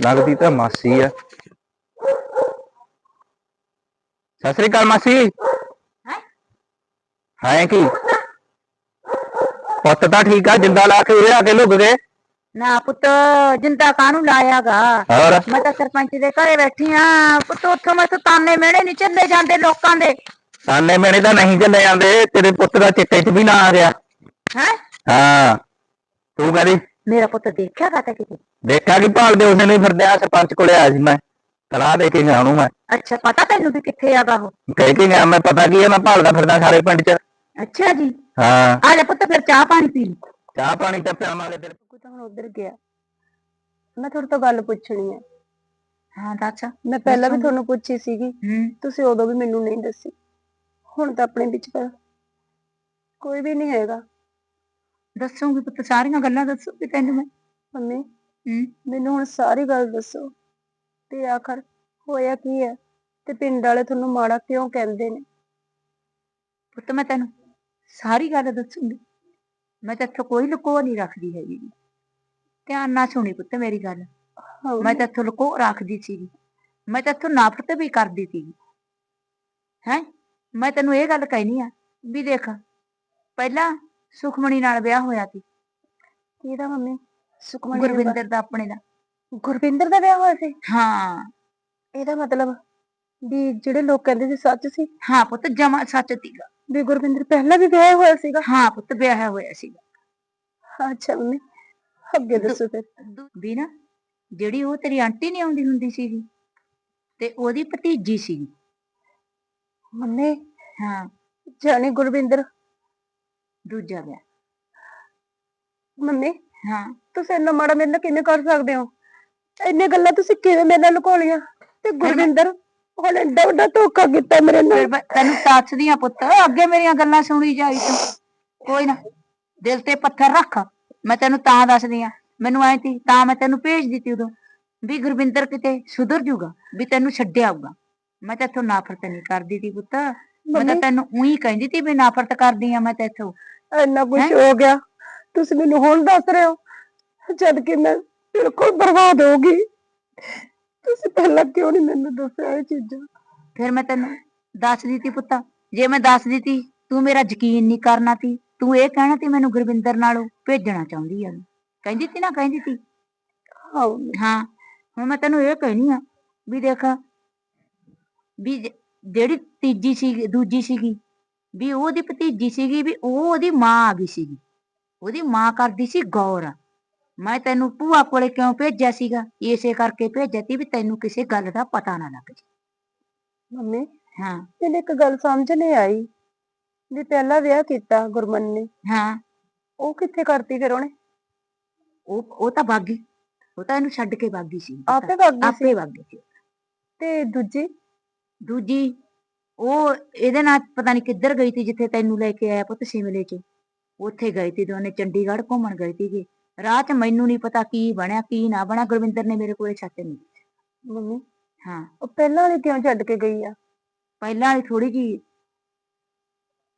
ਲੱਗਦੀ ਤਾਂ ਮਾਸੀ ਆ। ਸਤਿ ਸ੍ਰੀ ਅਕਾਲ ਮਾਸੀ। ਹੈ? ਕੀ? ਪੁੱਤ ਤਾਂ ਠੀਕ ਆ ਜਿੰਦਾ ਲਾ ਕੇ ਉਰੇ ਆ ਕੇ ਲੁੱਕ ਗਏ ਨਾ ਪੁੱਤ ਜਿੰਦਾ ਕਾਹਨੂੰ ਲਾਇਆਗਾ? ਹੋਰ? ਮੈਂ ਤਾਂ ਸਰਪੰਚ ਦੇ ਘਰੇ ਬੈਠੀ ਆ। ਪੁੱਤ ਉੱਥੋਂ ਮੈਂ ਤਾਨੇ ਮਿਹਣੇ ਨਹੀਂ ਚੱਲੇ ਜਾਂਦੇ ਲੋਕਾਂ ਦੇ। ਸਾਨੇ ਮੇਰੇ ਤਾਂ ਨਹੀਂ ਚੱਲੇ ਜਾਂਦੇ। ਤੇਰੇ ਪੁੱਤ ਦਾ ਚਿੱਟੇ 'ਚ ਵੀ ਨਾ ਆ ਗਿਆ। ਹੈ? ਹਾਂ। ਤੂੰ ਕਰੀ ਮੇਰਾ ਪੁੱਤ ਦੇਖਿਆ ਗਾ ਤਾਂ ਕਿਤੇ? ਦੇਖਿਆ ਕਿ ਭਾਲਦੇ ਉਸਨੇ ਨਹੀਂ ਫਿਰਦੇ ਆ ਸਰਪੰਚ ਕੋਲੇ ਆਇਆ ਸੀ ਮੈਂ। ਤਲਾਹ ਦੇ ਕੇ ਗਿਆ ਉਹਨੂੰ ਮੈਂ। ਅੱਛਾ ਪਤਾ ਤੈਨੂੰ ਵੀ ਕਿੱਥੇ ਆਗਾ ਉਹ? ਕਹਿ ਕੇ ਗਿਆ ਮੈਂ ਪਤਾ ਕੀ ਹੈ ਮੈਂ ਭਾਲਦਾ ਫਿਰਦਾ ਸਾਰੇ ਪਿੰਡ 'ਚ। ਅੱਛਾ ਜੀ। ਹਾਂ। ਆ ਲੈ ਪੁੱਤ ਫਿਰ ਚਾਹ ਪਾਣੀ ਪੀ ਲਈ। ਚਾਹ ਪਾਣੀ ਤਾਂ ਪਿਆਵਾਂਗੇ ਤੇਰੇ ਕੋਈ ਤਾਂ ਹੁਣ ਉਧਰ ਗਿਆ। ਮੈਂ ਤੁਹਾਡੇ ਤੋਂ ਗੱਲ ਪੁੱਛਣੀ ਹੈ ਹਾਂ ਦੱਸ। ਮੈਂ ਪਹਿਲਾਂ ਵੀ। ਤੁਹਾਨੂੰ ਪੁੱਛੀ ਸੀਗੀ। ਤੁਸੀਂ ਉਦੋਂ ਵੀ ਮੈਨੂੰ ਨਹੀਂ ਦੱਸੀ। ਹੁਣ ਤਾਂ ਆਪਣੇ ਵਿੱਚ ਤਾਂ ਕੋਈ ਵੀ ਨਹੀਂ ਹੈਗਾ। ਦੱਸੂਗੀ ਪੁੱਤ ਸਾਰੀਆਂ ਗੱਲਾਂ ਦੱਸੂਗੀ ਤੈਨੂੰ ਮੈਂ। ਮੰਮੀ ਹੂੰ। ਮੈਨੂੰ ਹੁਣ ਸਾਰੀ ਗੱਲ ਦੱਸੋ। ਤੇ ਆਖਰ ਹੋਇਆ ਕੀ ਹੈ? ਤੇ ਪਿੰਡ ਵਾਲੇ ਤੁਹਾਨੂੰ ਮਾੜਾ ਕਿਉਂ ਕਹਿੰਦੇ ਨੇ? ਪੁੱਤ ਮੈਂ ਤੈਨੂੰ ਸਾਰੀ ਗੱਲ ਦੱਸੂਗੀ। ਮੈਂ ਤਾਂ ਇੱਥੋਂ ਕੋਈ ਲੁਕੋ ਨਹੀਂ ਰੱਖਦੀ ਹੈਗੀ। ਧਿਆਨ ਨਾਲ ਸੁਣੀ ਪੁੱਤ ਮੇਰੀ ਗੱਲ। ਮੈਂ ਤਾਂ ਇੱਥੋਂ ਲੁਕੋ ਰੱਖਦੀ ਸੀ ਮੈਂ ਤਾਂ ਇੱਥੋਂ ਨਫ਼ਰਤ ਵੀ ਕਰਦੀ ਸੀ ਹੈ? ਮੈਂ ਤੈਨੂੰ ਇਹ ਗੱਲ ਕਹਿਨੀ ਆ ਵੀ ਦੇਖ ਪਹਿਲਾਂ ਸੁਖਮਣੀ ਨਾਲ ਵਿਆਹ ਹੋਇਆ ਸੀ। ਕਿਹਦਾ ਮੰਮੀ? ਸੁਖਮਣੀ ਗੁਰਵਿੰਦਰ ਦਾ ਆਪਣੇ ਦਾ। ਗੁਰਵਿੰਦਰ ਦਾ ਵਿਆਹ ਹੋਇਆ ਸੀ? ਹਾਂ। ਇਹਦਾ ਮਤਲਬ ਵੀ ਜਿਹੜੇ ਲੋਕ ਕਹਿੰਦੇ ਸੀ ਸੱਚ ਸੀ। ਹਾਂ ਪੁੱਤ ਜਮਾ ਸੱਚ ਸੀਗਾ। ਵੀ ਗੁਰਵਿੰਦਰ ਪਹਿਲਾਂ ਵੀ ਵਿਆਹ ਹੋਇਆ ਸੀਗਾ? ਹਾਂ ਪੁੱਤ ਵਿਆਹ ਹੋਇਆ ਸੀਗਾ। ਅੱਛਾ ਮੰਮੀ ਅੱਗੇ ਦੱਸੋ ਫਿਰ। ਵੀ ਨਾ ਜਿਹੜੀ ਉਹ ਤੇਰੀ ਆਂਟੀ ਨਹੀਂ ਆਉਂਦੀ ਹੁੰਦੀ ਸੀਗੀ ਤੇ ਉਹਦੀ ਭਤੀਜੀ ਸੀਗੀ ਮੰਮੀ ਹਾਂ। ਜਾਣੀ ਗੁਰਵਿੰਦਰ ਦੂਜਾ ਵਿਆਹ। ਮੰਮੀ ਹਾਂ। ਤੁਸੀਂ ਇੰਨਾ ਮਾੜਾ ਮੇਰੇ ਨਾਲ ਕਿਵੇਂ ਕਰ ਸਕਦੇ ਹੋ? ਇੰਨੇ ਗੱਲਾਂ ਤੁਸੀਂ ਕਿਵੇਂ ਮੇਰੇ ਨਾਲ ਲੁਕੋ ਲਈਆਂ ਤੇ ਗੁਰਵਿੰਦਰ ਉਹਨੇ ਏਡਾ ਵੱਡਾ ਧੋਖਾ ਕੀਤਾ ਮੇਰੇ ਨਾਲ। ਫਿਰ ਮੈਂ ਤੈਨੂੰ ਦੱਸਦੀ ਆ ਪੁੱਤ ਅੱਗੇ ਮੇਰੀਆਂ ਗੱਲਾਂ ਸੁਣੀ ਜਾਈ ਤੂੰ। ਕੋਈ ਨਾ ਦਿਲ ਤੇ ਪੱਥਰ ਰੱਖ। ਮੈਂ ਤੈਨੂੰ ਤਾਂ ਦੱਸਦੀ ਆ ਮੈਨੂੰ ਐ ਤੀ ਤਾਂ ਮੈਂ ਤੈਨੂੰ ਭੇਜ ਦਿੱਤੀ ਉਦੋਂ। ਵੀ ਗੁਰਵਿੰਦਰ ਕਿਤੇ ਸੁਧਰ ਜੂਗਾ ਵੀ ਤੈਨੂੰ ਛੱਡਿਆ ਆਊਗਾ। ਮੈਂ ਤਾਂ ਇੱਥੋਂ ਨਫ਼ਰਤ ਨਹੀਂ ਕਰਦੀ ਤੀ ਪੁੱਤ। ਮੈਂ ਤਾਂ ਮੰਮੀ। ਤੈਨੂੰ ਉਹੀ ਕਹਿੰਦੀ ਤੀ ਵੀ ਨਫ਼ਰਤ ਕਰਦੀ ਆ ਮੈਂ ਤਾਂ ਇੱਥੋਂ। ਇੰਨਾ ਕੁਝ ਹੋ? ਗਿਆ। ਤੁਸੀਂ ਮੈਨੂੰ ਹੁਣ ਦੱਸ ਰਹੇ ਹੋ ਜਦ ਕਿ ਮੈਂ ਬਿਲਕੁਲ ਬਰਬਾਦ ਹੋ ਗਈ। ਤੁਸੀਂ ਪਹਿਲਾਂ ਕਿਉਂ ਨਹੀਂ ਮੈਨੂੰ ਦੱਸਿਆ ਇਹ ਚੀਜ਼ਾਂ? ਫਿਰ ਮੈਂ ਤੈਨੂੰ ਦੱਸ ਦਿੱਤੀ ਪੁੱਤ। ਜੇ ਮੈਂ ਦੱਸ ਦਿੱਤੀ ਤੂੰ ਮੇਰਾ ਯਕੀਨ ਨਹੀਂ ਕਰਨਾ ਤੀ। ਤੂੰ ਇਹ ਕਹਿਣਾ ਤੀ ਮੈਨੂੰ ਗੁਰਵਿੰਦਰ ਨਾਲੋਂ ਭੇਜਣਾ ਚਾਹੁੰਦੀ ਆ। ਕਹਿੰਦੀ ਤੀ ਨਾ ਕਹਿੰਦੀ ਤੀ ਹਾਂ ਹੁਣ ਮੈਂ ਤੈਨੂੰ ਇਹ ਕਹਿਣੀ ਆ ਵੀ ਦੇਖ ਵੀ ਜਿਹੜੀ ਤੀਜੀ ਸੀ ਦੂਜੀ ਸੀਗੀ ਵੀ ਉਹਦੀ ਭਤੀਜੀ ਸੀਗੀ ਵੀ ਉਹ ਉਹਦੀ ਮਾਂ ਆ ਗਈ ਸੀਗੀ। ਉਹਦੀ ਮਾਂ ਕਰਦੀ ਸੀ ਗੌਰ। ਮੈਂ ਤੈਨੂੰ ਭੂਆ ਕੋਲੇ ਕਿਉਂ ਭੇਜਿਆ ਸੀਗਾ? ਇਸੇ ਕਰਕੇ ਭੇਜਿਆ ਤੀ ਵੀ ਤੈਨੂੰ ਕਿਸੇ ਗੱਲ ਦਾ ਪਤਾ ਨਾ ਲੱਗ ਜੇ। ਮੰਮੀ ਹਾਂ। ਮੈਨੂੰ ਇੱਕ ਗੱਲ ਸਮਝ ਨਹੀਂ ਆਈ ਵੀ ਪਹਿਲਾ ਵਿਆਹ ਕੀਤਾ ਗੁਰਮਨ ਨੇ। ਹਾਂ। ਉਹ ਕਿੱਥੇ ਕਰਤੀ ਫਿਰ ਉਹਨੇ? ਉਹ ਉਹ ਤਾਂ ਬਾਗੀ। ਉਹ ਤਾਂ ਇਹਨੂੰ ਛੱਡ ਕੇ ਬਾਗੀ ਆਪੇ ਸੀ ਆਪੇ ਬਾਗੀ ਸੀ। ਤੇ ਦੂਜੀ? ਦੂਜੀ? ਉਹ ਇਹਦੇ ਨਾਲ ਪਤਾ ਨਹੀਂ ਕਿੱਧਰ ਗਈ ਸੀ ਜਿੱਥੇ ਤੈਨੂੰ ਲੈ ਕੇ ਆਇਆ ਪੁੱਤ ਸ਼ਿਮਲੇ 'ਚ। ਉੱਥੇ ਗਈ ਸੀ ਦੋਨੇ ਚੰਡੀਗੜ੍ਹ ਘੁੰਮਣ ਗਈ ਸੀਗੇ ਰਾਹ 'ਚ ਮੈਨੂੰ ਨਹੀਂ ਪਤਾ ਕੀ ਬਣਿਆ ਕੀ ਨਾ ਬਣਾ ਗੁਰਵਿੰਦਰ ਨੇ ਮੇਰੇ ਕੋਲੇ ਛੱਡ ਨਹੀਂ ਮੰਮੀ ਹਾਂ। ਉਹ ਪਹਿਲਾਂ ਵਾਲੀ ਕਿਉਂ ਛੱਡ ਕੇ ਗਈ ਆ? ਪਹਿਲਾਂ ਵਾਲੀ ਥੋੜੀ ਜੀ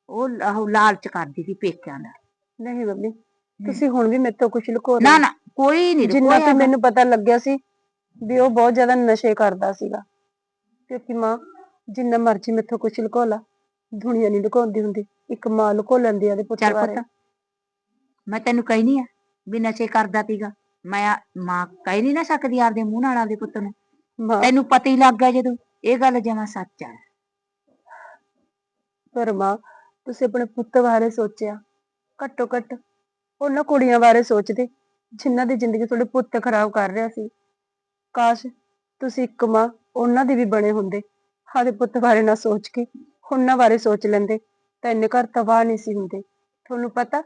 ਉਹ ਉਹ ਲਾਲਚ ਕਰਦੀ ਸੀ ਪੇਕਿਆਂ ਦਾ। ਨਹੀਂ ਮੰਮੀ ਤੁਸੀਂ ਹੁਣ ਵੀ ਮੇਰੇ ਤੋਂ ਕੁਝ ਲੁਕੋ ਰਹੇ ਨਾ। ਨਾ ਕੋਈ ਨਹੀਂ ਜਿੰਨਾ ਕਿ ਮੈਨੂੰ ਪਤਾ ਲੱਗਿਆ ਸੀ ਵੀ ਉਹ ਬਹੁਤ ਜ਼ਿਆਦਾ ਨਸ਼ੇ ਕਰਦਾ ਸੀਗਾ। ਕਿਉਂਕਿ ਮਾਂ ਜਿੰਨਾ ਮਰਜ਼ੀ ਮੈਥੋਂ ਕੁਝ ਲੁਕੋ ਲਾ ਦੁਨੀਆ ਨਹੀਂ ਲੁਕਾਉਂਦੀ ਹੁੰਦੀ ਇੱਕ ਮਾਂ ਲੁਕੋ ਲੈਂਦੀ ਆ ਦੇ ਪੁੱਤ ਚੱਲ ਬਾਰੇ। ਪੁੱਤ ਮੈਂ ਤੈਨੂੰ ਕਹੀ ਨਹੀਂ ਆ ਵੀ ਨਸ਼ੇ ਕਰਦਾ ਸੀਗਾ ਮੈਂ ਆ- ਮਾਂ ਕਹਿ ਨਹੀਂ ਨਾ ਸਕਦੀ ਆਪਦੇ ਮੂੰਹ ਨਾਲ ਆਪਦੇ ਪੁੱਤ ਨੂੰ। ਮਾਂ ਤੈਨੂੰ ਪਤਾ ਹੀ ਲੱਗ ਗਿਆ ਜਦੋਂ ਇਹ ਗੱਲ ਜਮਾ ਸੱਚ ਆ। ਪਰ ਮਾਂ ਤੁਸੀਂ ਆਪਣੇ ਪੁੱਤ ਬਾਰੇ ਸੋਚਿਆ ਘੱਟੋ ਘੱਟ ਉਹਨਾਂ ਕੁੜੀਆਂ ਬਾਰੇ ਸੋਚਦੇ ਜਿਨ੍ਹਾਂ ਦੀ ਜ਼ਿੰਦਗੀ ਤੁਹਾਡੇ ਪੁੱਤ ਖਰਾਬ ਕਰ ਰਿਹਾ ਸੀ। ਕਾਸ਼ ਤੁਸੀਂ ਇੱਕ ਮਾਂ ਉਹਨਾਂ ਦੇ ਵੀ ਬਣੇ ਹੁੰਦੇ। ਆਦੇ ਪੁੱਤ ਬਾਰੇ ਨਾ ਸੋਚ ਕੇ ਉਹਨਾਂ ਬਾਰੇ ਸੋਚ ਲੈਂਦੇ। ਤਾਂ ਇੰਨੇ ਘਰ ਤਬਾਹ ਨਹੀਂ ਸੀ ਹੁੰਦੇ। ਤੁਹਾਨੂੰ ਪਤਾ,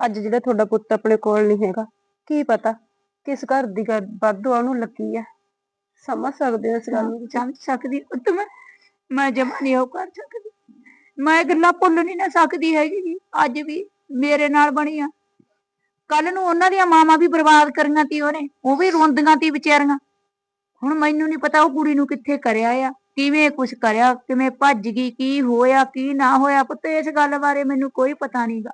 ਅੱਜ ਜਿਹੜਾ ਤੁਹਾਡਾ ਪੁੱਤ ਆਪਣੇ ਕੋਲ ਨਹੀਂ ਹੈਗਾ, ਕੀ ਪਤਾ ਕਿਸ ਘਰ ਦੀ ਗੱਲ, ਵਾਧੂ ਉਹਨੂੰ ਲੱਗੀ ਆ। ਸਮਝ ਸਕਦੇ ਹੋ ਇਸ ਗੱਲ ਨੂੰ ਸਮਝ ਸਕਦੀ ਪੁੱਤ ਮੈਂ ਜਮਾ ਨਹੀਂ ਉਹ ਕਰ ਸਕਦੀ। ਮੈਂ ਇਹ ਗੱਲਾਂ ਭੁੱਲ ਨਹੀਂ ਨਾ ਸਕਦੀ ਹੈਗੀ ਜੀ। ਅੱਜ ਵੀ ਮੇਰੇ ਨਾਲ ਬਣੀ ਆ। ਕੱਲ ਨੂੰ ਉਹਨਾਂ ਦੀਆਂ ਮਾਵਾਂ ਵੀ ਬਰਬਾਦ ਕਰੀਆਂ ਤੀ ਉਹਨੇ, ਉਹ ਵੀ ਰੋਂਦੀਆਂ ਤੀ ਵਿਚਾਰੀਆਂ। ਹੁਣ ਮੈਨੂੰ ਨਹੀਂ ਪਤਾ ਉਹ ਕੁੜੀ ਨੂੰ ਕਿੱਥੇ ਕਰਿਆ ਆ। ਕਿਵੇਂ ਕੁਛ ਕਰਿਆ ਕਿਵੇਂ ਭੱਜ ਗਈ ਕੀ ਹੋਇਆ ਕੀ ਨਾ ਹੋਇਆ ਪੁੱਤ ਇਸ ਗੱਲ ਬਾਰੇ ਮੈਨੂੰ ਕੋਈ ਪਤਾ ਨਹੀਂਗਾ।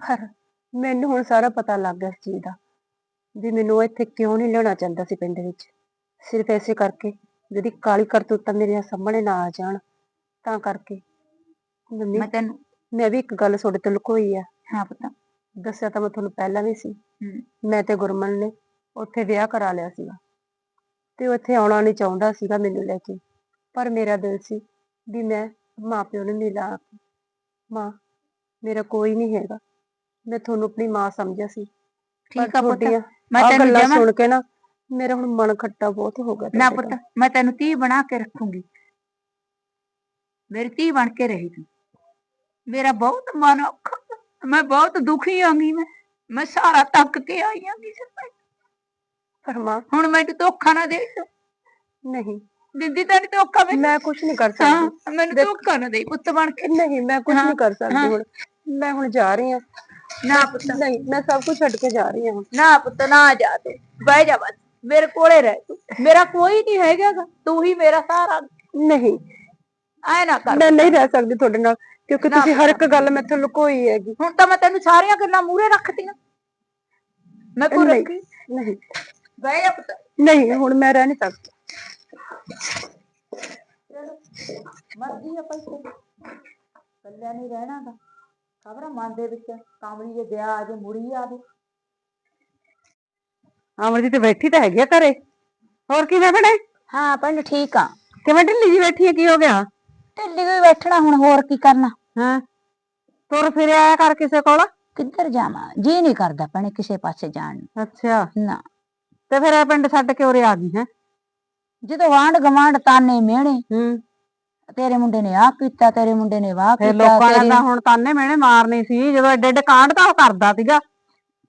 ਪਰ ਮੈਨੂੰ ਹੁਣ ਸਾਰਾ ਪਤਾ ਲੱਗ ਗਿਆ ਇਸ ਚੀਜ਼ ਦਾ ਵੀ ਮੈਨੂੰ ਇੱਥੇ ਕਿਉਂ ਨਹੀਂ ਲਿਆਉਣਾ ਚਾਹੁੰਦਾ ਸੀ ਪਿੰਡ ਵਿੱਚ। ਸਿਰਫ ਐਸੇ ਕਰਕੇ ਜਿਹੜੀ ਕਾਲੀ ਕਰਤੂਤਾਂ ਮੇਰੇ ਸਾਹਮਣੇ ਨਾ ਆ ਜਾਣ ਤਾਂ ਕਰਕੇ। ਮੰਮੀ ਮੈਂ ਤੈਨੂੰ ਮੈਂ ਵੀ ਇੱਕ ਗੱਲ ਤੁਹਾਡੇ ਤੋਂ ਲੁਕੋਈ ਆ। ਹਾਂ ਪਤਾ। ਦੱਸਿਆ ਤਾਂ ਮੈਂ ਤੁਹਾਨੂੰ ਪਹਿਲਾਂ ਵੀ ਸੀ। ਮੈਂ ਤੇ ਗੁਰਮਨ ਨੇ ਉੱਥੇ ਵਿਆਹ ਕਰਾ ਲਿਆ ਸੀਗਾ। ਤੇ ਉਹ ਇੱਥੇ ਆਉਣਾ ਨਹੀਂ ਚਾਹੁੰਦਾ ਸੀਗਾ ਮੈਨੂੰ ਲੈ ਕੇ। ਪਰ ਮੇਰਾ ਦਿਲ ਸੀ ਵੀ ਮੈਂ ਮਾਪਿਓ ਨੂੰ ਮਿਲਾਂ ਮਾਂ ਮੇਰਾ ਕੋਈ ਨਹੀਂ ਹੈਗਾ। ਮੈਂ ਤੁਹਾਨੂੰ ਆਪਣੀ ਮਾਂ ਸਮਝਿਆ ਸੀ। ਠੀਕ ਆ ਪੁੱਤ। ਮੈਂ ਤੈਨੂੰ ਜਮਾਂ ਸੁਣ ਕੇ ਨਾ ਮੇਰਾ ਹੁਣ ਮਨ ਖੱਟਾ ਬਹੁਤ ਹੋ ਗਿਆ ਨਾ ਪੁੱਤ ਮੈਂ ਤੈਨੂੰ ਧੀ ਬਣਾ ਕੇ ਰੱਖੂੰਗੀ। ਮੇਰੀ ਧੀ ਬਣ ਕੇ ਰਹੀ ਤੂੰ ਮੇਰਾ ਬਹੁਤ ਮਨ ਔਖਾ ਮੈਂ ਬਹੁਤ ਦੁਖੀ ਆਂਗੀ ਮੈਂ। ਮੈਂ ਸਾਰਾ ਤੱਕ ਕੇ ਆਈ ਆਂਗੀ ਤੋਂ। ਪਰ ਮਾਂ ਹੁਣ ਮੈਨੂੰ ਧੋਖਾ ਨਾ ਦੇ। ਨਹੀਂ। ਦਿੰਦੀ ਤਾਂ ਨਹੀਂ ਧੋਖਾ ਮੈਨੂੰ ਮੈਂ ਕੁਝ ਨਹੀਂ ਕਰ ਸਕਦੀ। ਹਾਂ ਮੈਨੂੰ ਧੋਖਾ ਨਾ ਦੇ ਪੁੱਤ ਬਣ ਕੇ। ਨਹੀਂ ਮੈਂ ਕੁਝ ਨਹੀਂ ਕਰ ਸਕਦੀ। ਹੁਣ। ਮੈਂ ਹੁਣ ਜਾ ਰਹੀ ਹਾਂ। ਨਾ ਪੁੱਤ। ਨਹੀਂ ਮੈਂ ਸਭ ਕੁਝ ਛੱਡ ਕੇ ਜਾ ਰਹੀ ਹਾਂ। ਨਾ ਪੁੱਤ ਨਾ ਜਾ ਤੂੰ। ਬਹਿ ਜਾ ਬਸ। ਮੇਰੇ ਕੋਲੇ ਰਹਿ ਤੂੰ। ਮੇਰਾ ਕੋਈ ਨਹੀਂ ਹੈਗਾ ਗਾ, ਤੂੰ ਹੀ ਮੇਰਾ ਸਹਾਰਾ ਨਹੀਂ। ਐ ਨਾ ਕਰ। ਮੈਂ ਨਹੀਂ ਰਹਿ ਸਕਦੀ ਤੁਹਾਡੇ ਨਾਲ ਕਿਉਂਕਿ ਨਾ ਤੁਸੀਂ ਹਰ ਇੱਕ ਗੱਲ ਮੈਥੋਂ ਲੁਕੋਈ ਹੈਗੀ। ਹੁਣ ਤਾਂ ਮੈਂ ਤੈਨੂੰ ਸਾਰੀਆਂ ਗੱਲਾਂ ਮੂਹਰੇ ਰੱਖਤੀਆਂ ਮੈਂ ਨਹੀਂ। ਰੱਖੀ? ਨਹੀਂ। ਪੁੱਤ? ਨਹੀਂ ਹੁਣ ਮੈਂ ਰਹਿ ਨਹੀਂ ਸਕਦੀ। ਮਰਜ਼ੀ ਆ ਭਾਈ ਤੇਰੀ। ਕੱਲਿਆ ਨਹੀਂ ਰਹਿਣਾ ਦਾ ਖਬਰ ਮਨ ਦੇ ਵਿੱਚ ਕਾਮਲੀ ਜੇ ਗਿਆ ਆ ਜੇ ਮੁੜੀ ਆਵੇ ਅਮਰਜੀਤ ਬੈਠੀ ਤਾਂ ਹੈਗੀ ਆ ਘਰੇ। ਹੋਰ ਕਿਵੇਂ ਬਣੇ ਹਾਂ ਭੈਣ ਠੀਕ ਆ। ਕਿਵੇਂ ਢਿੱਲੀ ਜੀ ਬੈਠੀ ਹੈ ਕੀ ਹੋ ਗਿਆ? ਢਿੱਲੀ ਵੀ ਬੈਠਣਾ ਹੁਣ ਹੋਰ ਕੀ ਕਰਨਾ? ਹਾਂ? ਤੁਰ ਫਿਰ ਆਇਆ ਕਰ ਕਿਸੇ ਕੋਲ? ਕਿੱਧਰ ਜਾਵਾਂ? ਜੀ ਨਹੀਂ ਕਰਦਾ ਭੈਣੇ ਕਿਸੇ ਪਾਸੇ ਜਾਣ ਨੂੰ। ਅੱਛਾ। ਨਾ। ਤੇ ਫਿਰ ਇਹ ਪਿੰਡ ਛੱਡ ਕੇ ਉਰੇ ਆ ਗਈ ਹੈ। ਜਦੋਂ ਵਾਂਢ ਗਵਾਂਢ ਤਾਨੇ ਮਿਹਣੇ ਹੂੰ। ਤੇਰੇ ਮੁੰਡੇ ਨੇ ਆਹ ਕੀਤਾ ਤੇਰੇ ਮੁੰਡੇ ਨੇ ਵਾਹ ਫਿਰ ਕੀਤਾ ਲੋਕਾਂ ਨੇ ਤੇਰੀ- ਤਾਂ ਹੁਣ ਤਾਨੇ ਮਿਹਣੇ ਮਾਰਨੇ ਸੀ ਜਦੋਂ ਐਡੇ ਐਡੇ ਕਾਂਡ ਤਾਂ ਉਹ ਕਰਦਾ ਸੀਗਾ।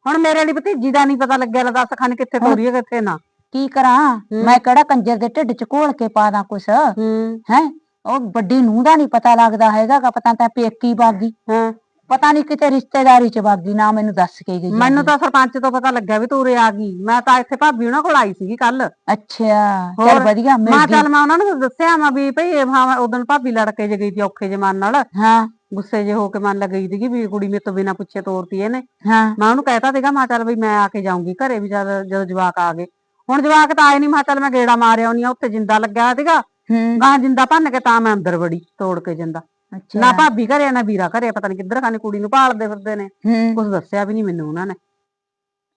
ਹੁਣ ਮੇਰੇ ਵਾਲੀ ਭਤੀਜੀ ਦਾ ਨਹੀਂ ਪਤਾ ਲੱਗਿਆ ਲੈ ਦੱਸ ਖਾਨ ਕਿੱਥੇ ਤੋਰੀ ਹੈ ਕਿੱਥੇ ਨਾ। ਕੀ ਕਰਾਂ? ਮੈਂ ਕਿਹੜਾ ਕੰਜਰ ਦੇ ਢਿੱਡ ਚ ਘੋਲ ਕੇ ਪਾ ਦਾਂ ਕੁਛ? ਹੂੰ। ਹੈ? ਉਹ ਵੱਡੀ ਨੂੰਹ ਦਾ ਨਹੀਂ ਪਤਾ ਲੱਗਦਾ ਹੈਗਾ ਗਾ, ਪਤਾ ਤਾਂ ਪੇਕੀ ਬਾਗੀ। ਹਾਂ। ਪਤਾ ਨਹੀਂ ਕਿਤੇ ਰਿਸ਼ਤੇਦਾਰੀ ਚ ਬਾਗੀ ਨਾ ਮੈਨੂੰ ਦੱਸ ਕੇ ਗਈ ਮੈਨੂੰ। ਤਾਂ ਸਰਪੰਚ ਤੋਂ ਪਤਾ ਲੱਗਿਆ ਵੀ ਤੂੰ ਉਰੇ ਆ ਗਈ ਮੈਂ ਤਾਂ ਇੱਥੇ ਭਾਬੀ ਉਹਨਾਂ ਕੋਲ ਆਈ ਸੀਗੀ ਕੱਲ ਅੱਛਾ? ਚਲ ਵਧੀਆ ਮਿਲ ਮੈਂ ਗਈ ਚੱਲ ਮੈਂ ਉਹਨਾਂ ਨੂੰ ਦੱਸਿਆ ਮੈਂ ਵੀ ਭਈ ਇਹ ਹਾਂ ਉਦੋਂ ਭਾਬੀ ਲੜ ਕੇ ਜੇ ਗਈ ਸੀ ਔਖੇ ਜੇ ਮਨ ਨਾਲ। ਹਾਂ। ਗੁੱਸੇ ਜੇ ਹੋ ਕੇ ਮਨ ਗਈ ਸੀਗੀ ਵੀ ਕੁੜੀ ਮੇਰੇ ਤੋਂ ਬਿਨਾ ਪੁੱਛੇ ਤੋਰਤੀ ਇਹਨੇ। ਹਾਂ। ਮੈਂ ਉਹਨੂੰ ਕਹਿਤਾ ਸੀਗਾ ਮੈਂ ਚੱਲ ਵੀ ਮੈਂ ਆ ਕੇ ਜਾਊਂਗੀ ਘਰੇ ਵੀ ਜਦ ਜਦੋਂ ਜਵਾਕ ਆ ਗਏ। ਹੁਣ ਜਵਾਕ ਤਾਂ ਆਏ ਨਹੀਂ ਮੈਂ ਚੱਲ ਮੈਂ ਗੇੜਾ ਮਾਰਿਆ ਆਉਣੀ ਆ ਉੱਥੇ ਜਿੰਦਾ ਲੱਗਿਆ ਸੀਗਾ। ਹੂੰ। ਗਾਂ ਜਿੰਦਾ ਭੰਨ ਕੇ ਤਾਂ ਮੈਂ ਅੰਦਰ ਵੜੀ ਤੋੜ ਕੇ ਜਿੰਦਾ। ਨਾ ਭਾਬੀ ਘਰੇ ਨਾ ਵੀਰਾ ਘਰੇ ਪਤਾ ਨਹੀਂ ਕਿੱਧਰ ਖਾਨੇ ਕੁੜੀ ਨੂੰ ਭਾਲਦੇ ਫਿਰਦੇ ਨੇ। ਹੂੰ। ਕੁਝ ਦੱਸਿਆ ਵੀ ਨਹੀਂ ਮੈਨੂੰ ਉਹਨਾਂ ਨੇ।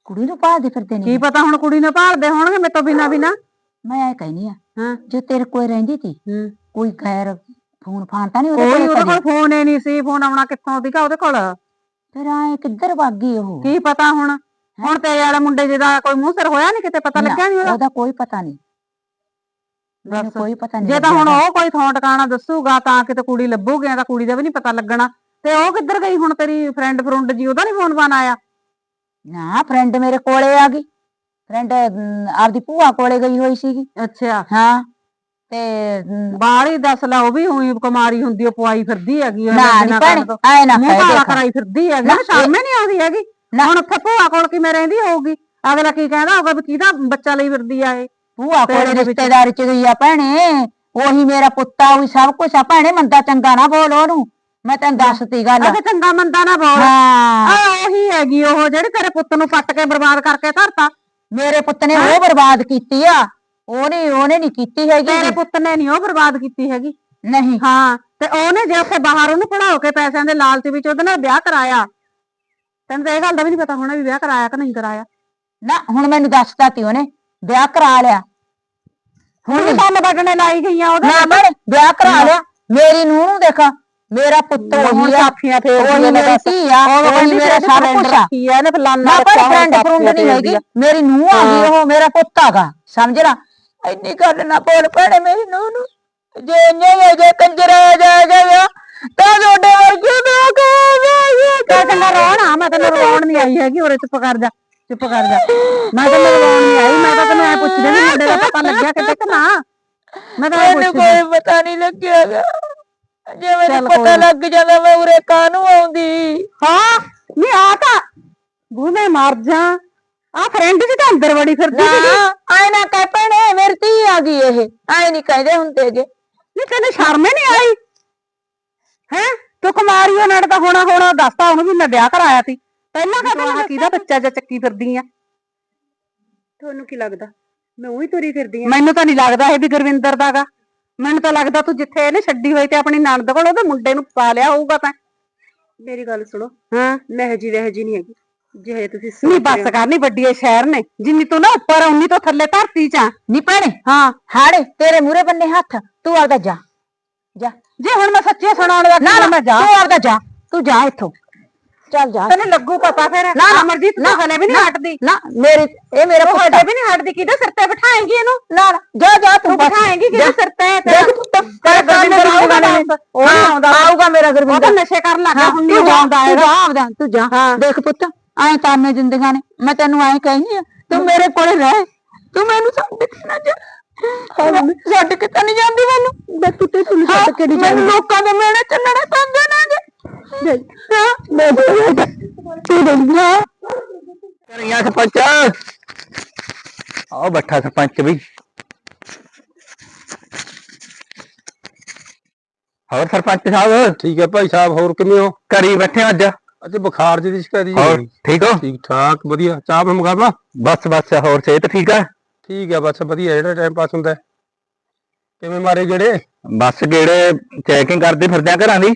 ਕੁੜੀ ਨੂੰ ਭਾਲਦੇ ਫਿਰਦੇ ਕੀ ਨੇ ਪਤਾ ਹੁਣ ਕੁੜੀ ਨੂੰ ਭਾਲਦੇ ਹੋਣਗੇ ਮੇਰੇ ਤੋਂ ਬਿਨਾ ਬਿਨਾ? ਮੈਂ ਇਹ ਕਹਿਨੀ ਆ ਹਾਂ। ਜੋ ਤੇਰੇ ਕੋਲ ਰਹਿੰਦੀ ਸੀ ਹੂੰ। ਕੋਈ ਗੈਰ ਫੋਨ ਫਾਨ ਤਾਂ ਨਹੀਂ ਉਹਦੇ ਕੋਈ ਕੋਲ ਉਹਦੇ ਕਦੇ? ਕੋਲ ਫੋਨ ਹੀ ਨਹੀਂ ਸੀ ਫੋਨ ਆਉਣਾ ਕਿੱਥੋਂ ਸੀਗਾ ਉਹਦੇ ਕੋਲ? ਫਿਰ ਆਏ ਕਿੱਧਰ ਵਾਗੀ ਉਹ? ਕੀ ਪਤਾ ਹੁਣ? ਹੁਣ ਤੇਰੇ ਵਾਲੇ ਮੁੰਡੇ ਜਿਹਦਾ ਕੋਈ ਮੂੰਹ ਸਿਰ ਹੋਇਆ ਨਹੀਂ ਕਿਤੇ ਪਤਾ ਲੱਗਿਆ ਨਹੀਂ ਉਹਦਾ? ਉਹਦਾ ਕੋਈ ਪਤਾ ਨਹੀਂ ਮੈਨੂੰ ਬਸ। ਕੋਈ ਪਤਾ ਨਹੀਂ ਜੇ ਤਾਂ ਹੁਣ ਉਹ ਕੋਈ ਥਾਂ ਟਿਕਾਣਾ ਦੱਸੂਗਾ ਤਾਂ ਕਿਤੇ ਕੁੜੀ ਲੱਭੂਗੀ ਤਾਂ ਕੁੜੀ ਦਾ ਵੀ ਨਹੀਂ ਪਤਾ ਲੱਗਣਾ। ਤੇ ਉਹ ਕਿੱਧਰ ਗਈ ਹੁਣ ਤੇਰੀ ਫਰੈਂਡ ਫਰੁੰਡ ਜੀ? ਉਹਦਾ ਨਹੀਂ ਫੋਨ ਫਾਨ ਆਇਆ? ਨਾ ਫਰੈਂਡ ਮੇਰੇ ਕੋਲੇ ਆ ਗਈ। ਫਰੈਂਡ ਆਪਦੀ ਭੂਆ ਕੋਲੇ ਗਈ ਹੋਈ ਸੀਗੀ। ਅੱਛਾ। ਹਾਂ। ਤੇ ਬਾਹਲੀ ਦੱਸ ਲੈ ਉਹ ਵੀ ਉਹੀ ਕੁਮਾਰੀ ਹੁੰਦੀ ਉਹ ਪਵਾਈ ਫਿਰਦੀ ਹੈਗੀ ਉਹ ਨਾ ਨਹੀਂ ਭੈਣੇ। ਆਏ ਨਾ ਕਹਿ ਦੇਖ। ਕਰਾਈ ਫਿਰਦੀ ਹੈਗੀ ਨਾ, ਸ਼ਰਮ ਨਹੀਂ ਆਉਂਦੀ ਹੈਗੀ। ਹੁਣ ਉੱਥੇ ਭੂਆ ਕੋਲ ਕਿਵੇਂ ਰਹਿੰਦੀ ਹੋਊਗੀ? ਅਗਲਾ ਕੀ ਕਹਿੰਦਾ ਹੋਊਗਾ ਵੀ ਕਿਹਦਾ ਬੱਚਾ ਲਈ ਫਿਰਦੀ ਆ ਇਹ? ਭੂਆ ਕੋਲੇ ਰਿਸ਼ਤੇਦਾਰੀ ਚ ਗਈ ਆ ਭੈਣੇ। ਉਹੀ ਮੇਰਾ ਪੁੱਤਾ ਉਹੀ ਸਭ ਕੁਝ ਆ। ਭੈਣੇ ਮੰਦਾ ਚੰਗਾ ਨਾ ਬੋਲ ਉਹਨੂੰ। ਮੈਂ ਤੈਨੂੰ ਦੱਸਤੀ ਗੱਲ। ਅਗੇ ਚੰਗਾ ਮੰਦਾ ਨਾ ਬੋਲ। ਹਾਂ। ਆ ਉਹੀ ਹੈਗੀ ਉਹ ਜਿਹੜੀ ਤੇਰੇ ਪੁੱਤ ਨੂੰ ਪੱਟ ਕੇ ਬਰਬਾਦ ਕਰਕੇ ਧਰਤਾ। ਮੇਰੇ ਪੁੱਤ ਨੇ ਉਹ ਬਰਬਾਦ ਕੀਤੀ ਆ। ਉਹਨੇ ਉਹਨੇ ਨਹੀਂ ਕੀਤੀ ਹੈਗੀ। ਤੇਰੇ ਪੁੱਤ ਨੇ ਨਹੀਂ ਉਹ ਬਰਬਾਦ ਕੀਤੀ ਹੈਗੀ। ਨਹੀਂ। ਹਾਂ ਤੇ ਉਹਨੇ ਜੇ ਉੱਥੇ ਬਾਹਰ ਉਹਨੂੰ ਪੜਾਓ ਕੇ ਪੈਸਿਆਂ ਦੇ ਲਾਲਚ ਵਿੱਚ ਉਹਦੇ ਨਾਲ ਵਿਆਹ ਕਰਾਇਆ। ਤੈਨੂੰ ਤਾਂ ਇਹ ਗੱਲ ਦਾ ਵੀ ਨਹੀਂ ਪਤਾ ਹੋਣਾ ਵੀ ਵਿਆਹ ਕਰਾਇਆ ਕਿ ਨਹੀਂ ਕਰਾਇਆ। ਨਾ ਹੁਣ ਮੈਨੂੰ ਦੱਸਤਾ ਤੀ ਉਹਨੇ। ਵਿਆਹ ਕਰਾ ਲਿਆ। ਹੁਣ ਵੀ ਕੰਮ ਵੱਢਣੇ ਲਾਈ ਗਈਆਂ ਉਹਦੇ ਨਾ ਵਿਆਹ ਕਰਾ ਲਿਆ। ਮੇਰੀ ਨੂੰਹ ਨੂੰ ਦੇਖ ਮੇਰਾ ਪੁੱਤ ਉਹੀ ਆ। ਸਾਫੀਆਂ ਫੇਰ ਉਹੀ ਮੇਰੀ ਧੀ ਆ। ਉਹੀ ਮੇਰਾ ਸਭ ਕੁਝ ਕੀ ਆ। ਨੇ ਫਲਾਨਾ ਨਾ ਪਰ ਰੱਖਿਆ ਹੋਇਆ ਫਰੈਂਡ ਫਰੁੰਡ ਨਹੀਂ ਹੈਗੀ। ਮੇਰੀ ਨੂੰਹ ਆ ਗਈ ਉਹ ਮੇਰਾ ਪੁੱਤ ਆਗਾ। ਸਮਝ ਲਾ? ਇੰਨੀ ਗੱਲ ਨਾ ਬੋਲ ਭੈਣੇ ਮੇਰੀ ਨੂੰਹ ਨੂੰ। ਜੇ ਨਹੀਂ ਜੇ ਕੰਜਰਾ ਜਾ ਗਿਆ ਤਾਂ ਤੁਹਾਡੇ ਵਰਗੇ ਨਾ ਤਾਂ ਚੰਗਾ ਰੋਣਾ ਮੈਂ ਤੈਨੂੰ ਰਵਾਉਣ ਨਹੀਂ ਆਈ ਹੈਗੀ ਉਰੇ ਚੁੱਪ ਕਰ ਜਾ। ਚੁੱਪ ਕਰ ਜਾ ਮੈਂ ਤੈਨੂੰ ਰਵਾਉਣ ਨਹੀਂ ਆਈ ਮੈਂ ਤਾਂ ਤੈਨੂੰ ਐ ਪੁੱਛਦੀ ਵੀ ਮੁੰਡੇ ਦਾ ਪਤਾ ਲੱਗਿਆ ਕਿਤੇ ਕਿ ਨਾ ਮੈਂ ਤਾਂ ਐ ਮੈਨੂੰ ਪੁੱਛਦੀ ਕੋਈ ਪਤਾ ਨਹੀਂ ਲੱਗਿਆਗਾ ਜੇ ਮੈਨੂੰ ਚੱਲ ਕੋਈ ਪਤਾ ਨਾ। ਲੱਗ ਜਾਂਦਾ ਮੈਂ ਉਰੇ ਕਾਹਨੂੰ ਆਉਂਦੀ ਹਾਂ ਨਹੀਂ ਆ ਤਾਂ ਬੂਨੇ ਮਰ ਜਾ ਆ ਫਰੈਂਡ ਜੀ ਤਾਂ ਅੰਦਰ ਵੜੀ ਫਿਰਦੀ ਨਾ ਸੀ ਆਏ ਨਾ ਕਹਿ ਭੈਣੇ ਮੇਰੀ ਧੀ ਆ ਗਈ ਇਹ ਆਏ ਨਹੀਂ ਕਹਿੰਦੇ ਹੁੰਦੇਗੇ ਨਹੀਂ ਤੈਨੂੰ ਸ਼ਰਮ ਹੀ ਨਹੀਂ ਆਈ ਹੈ ਤੂੰ ਕੁਮਾਰੀ ਹੋ ਨਾਲ ਤਾਂ ਹੋਣਾ ਹੋਣਾ ਦੱਸਤਾ ਉਹਨੂੰ ਵੀ ਮੈਂ ਵਿਆਹ ਕਰਾਇਆ ਸੀ ਪਹਿਲਾਂ ਕਹਦਾ ਕਿਹਦਾ ਬੱਚਾ ਜਾਂ ਚੱਕੀ ਫਿਰਦੀ ਆ? ਤੁਹਾਨੂੰ ਕੀ ਲੱਗਦਾ? ਮੈਂ ਉਹੀ ਤੁਰੀ ਫਿਰਦੀ ਆ। ਮੈਨੂੰ ਤਾਂ ਨਹੀਂ ਲੱਗਦਾ ਇਹ ਵੀ ਗੁਰਵਿੰਦਰ ਦਾਗਾ ਮੈਨੂੰ ਤਾਂ ਲੱਗਦਾ ਤੂੰ ਜਿੱਥੇ ਇਹਨੇ ਛੱਡੀ ਹੋਈ ਤੇ ਆਪਣੀ ਨਣਦ ਕੋਲ ਉਹਦੇ ਮੁੰਡੇ ਨੂੰ ਪਾ ਲਿਆ ਹੋਊਗਾ ਤਾਂ। ਮੇਰੀ ਗੱਲ ਸੁਣੋ ਹਾਂ। ਮੈਂ ਹਜੀ ਵਹਿ ਜੀ ਨਹੀਂ ਹੈਗੀ। ਜਿਹੇ ਤੁਸੀਂ ਨਹੀਂ ਬੱਸ ਕਰਨੀ ਵੱਡੀ ਇਹ ਸ਼ਹਿਰ ਨੇ। ਜਿੰਨੀ ਤੂੰ ਨਾ ਉੱਪਰ ਉਨੀ ਤੋਂ ਥੱਲੇ ਧਰਤੀ ਚ ਆ। ਨੀ ਭੈਣੇ ਹਾਂ। ਹਾੜੇ ਤੇਰੇ ਮੂਰੇ ਬੰਨੇ ਹੱਥ। ਤੂੰ ਆਪਦਾ ਜਾ। ਜਾ ਜੇ ਹੁਣ ਮੈਂ ਸੱਚੀ ਸੁਣਾਉਣ ਦਾ ਨਾ ਨਾ ਮੈਂ ਜਾ। ਤੂੰ ਆਪਦਾ ਜਾ। ਤੂੰ ਜਾ ਇੱਥੋਂ। ਚੱਲ ਜਾ। ਤੈਨੂੰ ਲੱਗੂ ਪਤਾ ਫਿਰ। ਨਾ, ਨਾ, ਅਮਰਜੀਤ ਨਾ, ਤੂੰ ਹਲੇ ਵੀ ਨਹੀਂ ਨਾ, ਹਟਦੀ। ਨਾ ਮੇਰੇ ਇਹ ਮੇਰਾ ਤੂੰ ਹਲੇ ਵੀ ਨਹੀਂ ਹਟਦੀ। ਕਿਹਦੇ ਸਿਰ ਤੇ ਬਿਠਾਏਂਗੀ ਇਹਨੂੰ? ਨਾ ਨਾ ਜਾ ਜਾ ਤੂੰ ਤੂੰ। ਬਿਠਾਏਂਗੀ। ਕਿਹਦੇ ਸਿਰ ਤੇ? ਦੇਖ ਪੁੱਤ ਤੇਰਾ ਗੁਰਵਿੰਦਰ ਆਊਗਾ ਆਊਗਾ ਉਹ ਆਉਂਦਾ ਆਊਗਾ ਮੇਰਾ ਉਹ ਗੁਰਵਿੰਦਰ ਤਾਂ ਨਸ਼ੇ ਕਰਨ ਲੱਗਾ ਹੁਣ ਤੂੰ ਨਹੀਂ ਜਾ ਆਉਂਦਾ ਤੂੰ ਹੈਗਾ। ਜਾ ਆਪਦਾ ਤੂੰ ਜਾ। ਦੇਖ ਪੁੱਤ ਐ ਤਾਨੇ ਜਿੰਦਗਾਂ ਨੇ। ਮੈਂ ਤੈਨੂੰ ਐ ਕਹਿੰਦੀ ਆ ਤੂੰ ਮੇਰੇ ਕੋਲੇ ਰਹਿ। ਤੂੰ ਮੈਨੂੰ ਛੱਡ ਕੇ ਨਾ ਜਾ। ਛੱਡ ਕੇ ਤਾਂ ਨਹੀਂ ਜਾਂਦੀ ਮੈਨੂੰ। ਮੈਂ ਪੁੱਤੇ ਤੁਹਾਨੂੰ ਛੱਡ ਕੇ ਨਹੀਂ ਮੈਨੂੰ ਲੋਕਾਂ ਦੇ ਮੇਲੇ ਚੱਲਣੇ ਪੈਂਦੇ ਨੇ ਤੂੰ ਕਰੀਆਂ ਸਰਪੰਚ। ਆਓ ਬੱਠਾ ਸਰਪੰਚ ਵੀ। ਹੋਰ ਸਰਪੰਚ ਸਾਹਿਬ? ਠੀਕ ਹੈ ਭਾਈ ਸਾਹਿਬ ਹੋਰ ਕਿਵੇਂ ਹੋ? ਕਰੀ ਬੈਠੇ ਅੱਜ। ਅੱਜ ਬੁਖਾਰ ਦੀ ਸ਼ਿਕਾਇਤ ਜੀ ਹੋਰ ਠੀਕ ਹੋ? ਠੀਕ ਠਾਕ ਵਧੀਆ। ਚਾਹ ਮੈਂ ਮੰਗਾਵਾ ਬਸ ਬਸ ਹੋਰ ਸਿਹਤ ਠੀਕ ਆ? ਠੀਕ ਹੈ ਬਸ ਵਧੀਆ ਜਿਹੜਾ ਟਾਈਮ ਪਾਸ ਹੁੰਦਾ। ਹੈ। ਕਿਵੇਂ ਮਾਰੇ ਜਿਹੜੇ ਬਸ ਗੇੜੇ ਚੈਕਿੰਗ ਕਰਦੇ ਫਿਰਦੇ ਆ ਘਰਾਂ ਦੀ।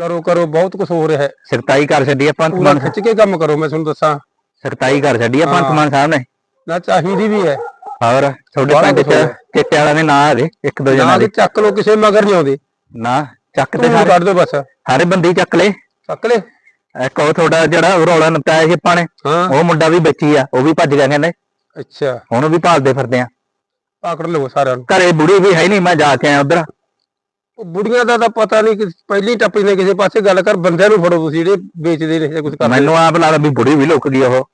ਕਰੋ ਕਰੋ ਬਹੁਤ ਕੁਝ ਹੋ ਰਿਹਾ ਹੈ। ਸਖਤਾਈ ਕਰ ਛੱਡੀ ਆ ਪੰਥ ਪੂਰਾ ਮਾਨ ਖਿੱਚ ਕੇ ਕੰਮ ਕਰੋ ਮੈਂ ਤੁਹਾਨੂੰ ਦੱਸਾਂ। ਸਖਤਾਈ ਕਰ ਛੱਡੀ ਆ ਪੰਥ। ਮਾਨ ਸਾਹਿਬ ਨੇ? ਨਾ ਚਾਹੀਦੀ ਵੀ ਹੈ। ਹੋਰ ਤੁਹਾਡੇ ਬਾਹਲਾ ਪਿੰਡ ਕੁਛ ਚ ਹੋਇਆ। ਵਾਲਾ ਨਾਂ ਆ ਗਏ ਇੱਕ ਦੋ ਜਣਾ ਨਾ ਦੇ। ਚੱਕ ਲੋ ਕਿਸੇ ਮਗਰ ਨਹੀਂ ਆਉਂਦੇ। ਨਾ ਚੱਕ ਤੇ ਤੂੰ ਸਾਰੇ। ਕੱਢ ਦੋ ਬਸ। ਸਾਰੇ ਬੰਦੇ ਹੀ ਚੱਕ ਲਏ ਚੱਕ ਲੈ। ਇੱਕ ਉਹ ਤੁਹਾਡਾ ਜਿਹੜਾ ਰੌਲਾ ਨਪਟਾਇਆ ਸੀ ਆਪਾਂ ਨੇ ਹਾਂ। ਉਹ ਮੁੰਡਾ ਵੀ ਬੱਚੀ ਆ ਉਹ ਵੀ ਭੱਜ ਗਿਆ ਕਹਿੰਦੇ। ਅੱਛਾ। ਉਹਨੂੰ ਵੀ ਭਾਲਦੇ ਫਿਰਦੇ ਆ। ਪਕੜ ਲਓ ਸਾਰਿਆਂ ਨੂੰ। ਘਰੇ ਬੁੜੀ ਵੀ ਹੈ ਨਹੀਂ ਮੈਂ ਜਾ ਕੇ ਆਇਆ ਉਧਰ। ਉਹ ਬੁੜੀਆਂ ਦਾ ਤਾਂ ਪਤਾ ਨਹੀਂ ਕਿ ਪਹਿਲੀ ਟੱਪੀ ਨੇ ਕਿਸੇ ਪਾਸੇ ਗੱਲ ਕਰ ਬੰਦਿਆਂ ਨੂੰ ਫੜੋ ਤੁਸੀਂ ਜਿਹੜੇ ਵੇਚਦੇ ਨੇ ਜਾਂ ਕੁਝ ਕਰਦੇ ਮੈਨੂੰ ਆਪ ਲੱਗਦਾ ਵੀ ਬੁੜੀ ਵੀ ਲੁੱਕ ਗਈ ਉਹ।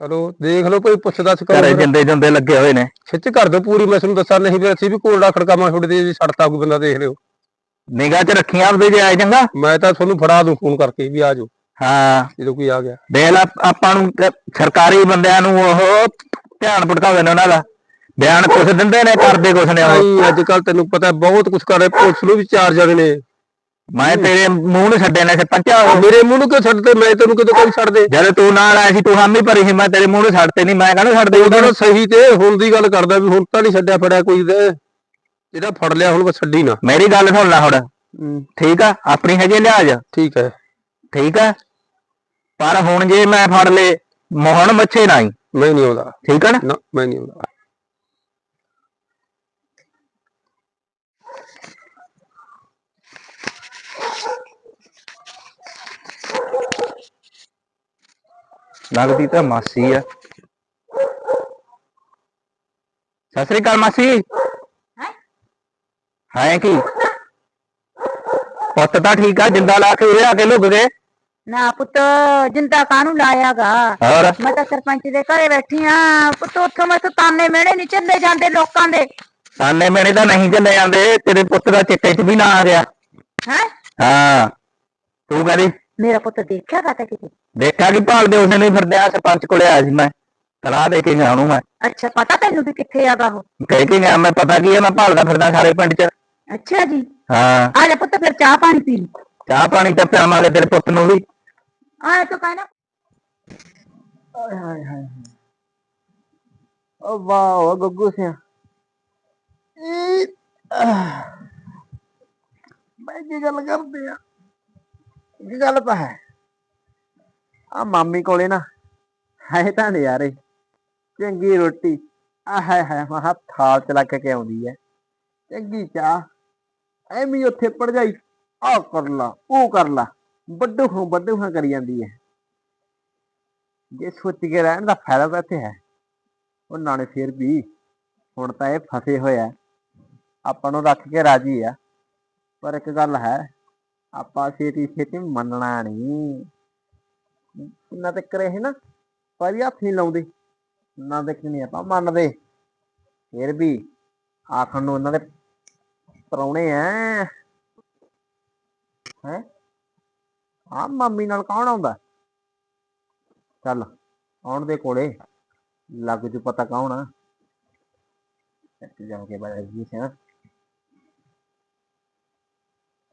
ਚਲੋ ਦੇਖ ਲਓ ਕੋਈ ਪੁੱਛ ਦੱਸ ਘਰੇ ਕਰੋ ਜਿੰਦੇ ਜਿੰਦੇ ਲੱਗੇ ਹੋਏ ਨੇ। ਖਿੱਚ ਕਰ ਦਿਓ ਪੂਰੀ ਮੈਂ ਤੁਹਾਨੂੰ ਦੱਸਾਂ ਨਹੀਂ ਫਿਰ ਅਸੀਂ ਵੀ ਕੋਲਡਾ ਖੜਕਾਵਾਂ ਛੋੜੇ ਦੇ ਸੜਤਾ ਕੋਈ ਬੰਦਾ ਦੇਖ ਲਿਓ। ਨਿਗਾਹ 'ਚ ਰੱਖੀਆਂ ਆਪਦੇ ਜੇ ਆਏ ਚੰਗਾ? ਮੈਂ ਤਾਂ ਤੁਹਾਨੂੰ ਫੜਾ ਦੂੰ ਫੋਨ ਕਰਕੇ ਵੀ ਆ ਜਾਓ। ਹਾਂ। ਜਦੋਂ ਕੋਈ ਆ ਗਿਆ। ਦੇਖ ਲਾ ਆਪਾਂ ਨੂੰ ਕ- ਸਰਕਾਰੀ ਬੰਦਿਆਂ ਨੂੰ ਉਹ ਧਿਆਨ ਭਟਕਾਉਂਦੇ ਨੇ ਉਹਨਾਂ ਦਾ। ਬਿਆਨ ਕੁਛ ਦਿੰਦੇ ਨੇ ਕਰਦੇ ਕੁਛ ਨੇ ਉਹ। ਨਹੀਂ ਅੱਜ ਕੱਲ ਤੈਨੂੰ ਪਤਾ ਬਹੁਤ ਕੁਝ ਕਰ ਰਹੇ ਪੁਲਿਸ ਨੂੰ ਵੀ ਚਾਰ ਜਣੇ ਨੇ। ਮੈਂ ਤੇਰੇ ਮੂੰਹ ਨੂੰ ਛੱਡੇ ਨੇ ਸਰਪੰਚਾ ਮੇਰੇ ਮੂੰਹ ਨੂੰ ਕਿਉਂ ਛੱਡਦੇ? ਮੈਂ ਤੈਨੂੰ ਕਿਤੇ ਕੋਈ ਛੱਡ ਦੇ। ਜਦ ਤੂੰ ਨਾਲ ਆਇਆ ਸੀ ਤੂੰ ਹਾਮੀ ਭਰੀ ਸੀ ਮੈਂ ਤੇਰੇ ਮੂੰਹ ਨੂੰ ਛੱਡਤੇ ਨਹੀਂ ਮੈਂ ਕਹਿੰਦਾ ਛੱਡ ਦੇ ਉਹਦਾ ਤਾਂ ਸਹੀ ਤੇ ਹੁਣ ਦੀ ਗੱਲ ਕਰਦਾ ਵੀ ਹੁਣ ਤਾਂ ਨਹੀਂ ਛੱਡਿਆ ਫੜਿਆ ਕੋਈ ਤੇ। ਜਿਹੜਾ ਫੜ ਲਿਆ ਹੁਣ ਬਸ ਛੱਡੀ ਨਾ। ਮੇਰੀ ਗੱਲ ਸੁਣ ਲੈ ਹੁਣ। ਠੀਕ ਆ ਆਪਣੀ ਹੈਗੀ ਲਿਹਾਜ਼ ਠੀਕ ਹੈ। ਠੀਕ ਆ। ਪਰ ਹੁਣ ਜੇ ਮੈਂ ਫੜ ਲੇ ਮੋਹਣ ਮੱਛੇ ਨਹੀਂ ਮੈਂ ਨਹੀਂ ਆਉਂਦਾ। ਠੀਕ ਆ ਨਾ? ਨਾ ਮੈਂ ਨਹੀਂ ਆਉਂਦਾ। ਲੱਗਦੀ ਤਾਂ ਮਾਸੀ ਆ। ਸਤਿ ਸ੍ਰੀ ਅਕਾਲ ਮਾਸੀ। ਹੈ? ਕੀ? ਪੁੱਤ ਤਾਂ ਠੀਕ ਆ ਜਿੰਦਾ ਲਾ ਕੇ ਉਰੇ ਆ ਕੇ ਲੁਕ ਗਏ। ਨਾ ਪੁੱਤ ਜਿੰਦਾ ਕਾਹਨੂੰ ਲਾਇਆਗਾ? ਹੋਰ? ਮੈਂ ਤਾਂ ਸਰਪੰਚ ਦੇ ਘਰੇ ਬੈਠੀ ਆ। ਪੁੱਤ ਉੱਥੋਂ ਮੈਥੋਂ ਤਾਨੇ ਮਿਹਣੇ ਨਹੀਂ ਚੱਲੇ ਜਾਂਦੇ ਲੋਕਾਂ ਦੇ। ਸਾਨੇ ਮੇਰੇ ਤਾਂ ਨਹੀਂ ਚੱਲੇ ਜਾਂਦੇ ਤੇਰੇ ਪੁੱਤ ਦਾ ਚਿੱਟੇ 'ਚ ਵੀ ਨਾ ਆ ਗਿਆ। ਹੈ? ਹਾਂ। ਤੂੰ ਕਹਿੰਦੀ ਮੇਰਾ ਪੁੱਤ ਦੇਖਿਆ ਗਾ ਤਾਂ ਕਿਤੇ? ਦੇਖਿਆ ਕਿ ਭਾਲਦੇ ਉਸੇ ਨਹੀਂ ਫਿਰਦੇ ਆ ਸਰਪੰਚ ਕੋਲੇ ਆਇਆ ਸੀ ਮੈਂ। ਤਲਾਹ ਦੇ ਕੇ ਗਿਆ ਉਹਨੂੰ ਮੈਂ। ਅੱਛਾ ਪਤਾ ਤੈਨੂੰ ਵੀ ਕਿੱਥੇ ਆਗਾ ਉਹ? ਕਹਿ ਕੇ ਗਿਆ ਮੈਂ ਪਤਾ ਕੀ ਹੈ ਮੈਂ ਭਾਲਦਾ ਫਿਰਦਾ ਸਾਰੇ ਪਿੰਡ 'ਚ। ਅੱਛਾ ਜੀ। ਹਾਂ। ਆ ਪੁੱਤ ਫਿਰ ਚਾਹ ਪਾਣੀ ਪੀ ਲਈ। ਚਾਹ ਪਾਣੀ ਤਾਂ ਪਿਆਵਾਂਗੇ ਤੇਰੇ ਪੁੱਤ ਨੂੰ ਵੀ। ਆ ਤੂੰ ਕਹਿਣਾ। ਓ ਵਾਹ ਗੱਗੂ ਸਿਆ। ਮੈਂ ਕੀ ਗੱਲ ਕਰਦੇ ਆ? ਕੀ ਗੱਲ ਪਾ ਹੈ। ਆ ਮਾਮੀ ਕੋਲੇ ਨਾ, ਹੈ ਤਾਂ ਨਜ਼ਾਰੇ। ਚੰਗੀ ਰੋਟੀ ਆ ਹੈ ਹੈ ਮਹਾ ਥਾਲ ਚ ਲੱਗ ਕੇ ਆਉਂਦੀ ਹੈ। ਚੰਗੀ ਚਾਹ, ਐਵੇਂ ਹੀ ਉੱਥੇ ਪੜਜਾਈ ਆ ਕਰ ਲਾ, ਉਹ ਕਰ ਲਾ ਵੱਡੂ ਹਾਂ ਵੱਡੂ ਹਾਂ ਕਰੀ ਜਾਂਦੀ ਹੈ। ਜੇ ਸੋਚ ਕੇ ਰਹਿਣ ਦਾ ਫਾਇਦਾ ਤਾਂ ਇੱਥੇ ਹੈ। ਉਹ ਨਾਲੇ ਫਿਰ ਵੀ ਹੁਣ ਤਾਂ ਇਹ ਫਸੇ ਹੋਇਆ ਆਪਾਂ ਨੂੰ ਰੱਖ ਕੇ ਰਾਜੀ ਆ। ਪਰ ਇੱਕ ਗੱਲ ਹੈ ਆਪਾਂ ਛੇਤੀ ਛੇਤੀ ਮੰਨਣਾ ਨਹੀਂ। ਕਿੰਨਾ ਤੱਕ ਰਹੇ ਨਾ ਪਰ ਹੱਥ ਨਹੀਂ ਲਾਉਂਦੇ। ਨਾ ਤੱਕ ਨਹੀਂ ਆਪਾਂ, ਮੰਨਦੇ। ਫਿਰ ਵੀ ਆਖਣ ਨੂੰ ਉਹਨਾਂ ਦੇ ਪਰੌਣੇ ਆ ਹੈ? ਆ ਮੰਮੀ ਨਾਲ ਕੌਣ ਆਉਂਦਾ? ਚੱਲ, ਆਉਣ ਦੇ ਕੋਲੇ। ਲੱਗ ਜੂ ਪਤਾ ਕੌਣ ਆ। ਇੱਥੇ ਜਾ ਕੇ ਬਾਈ ਸਿਆ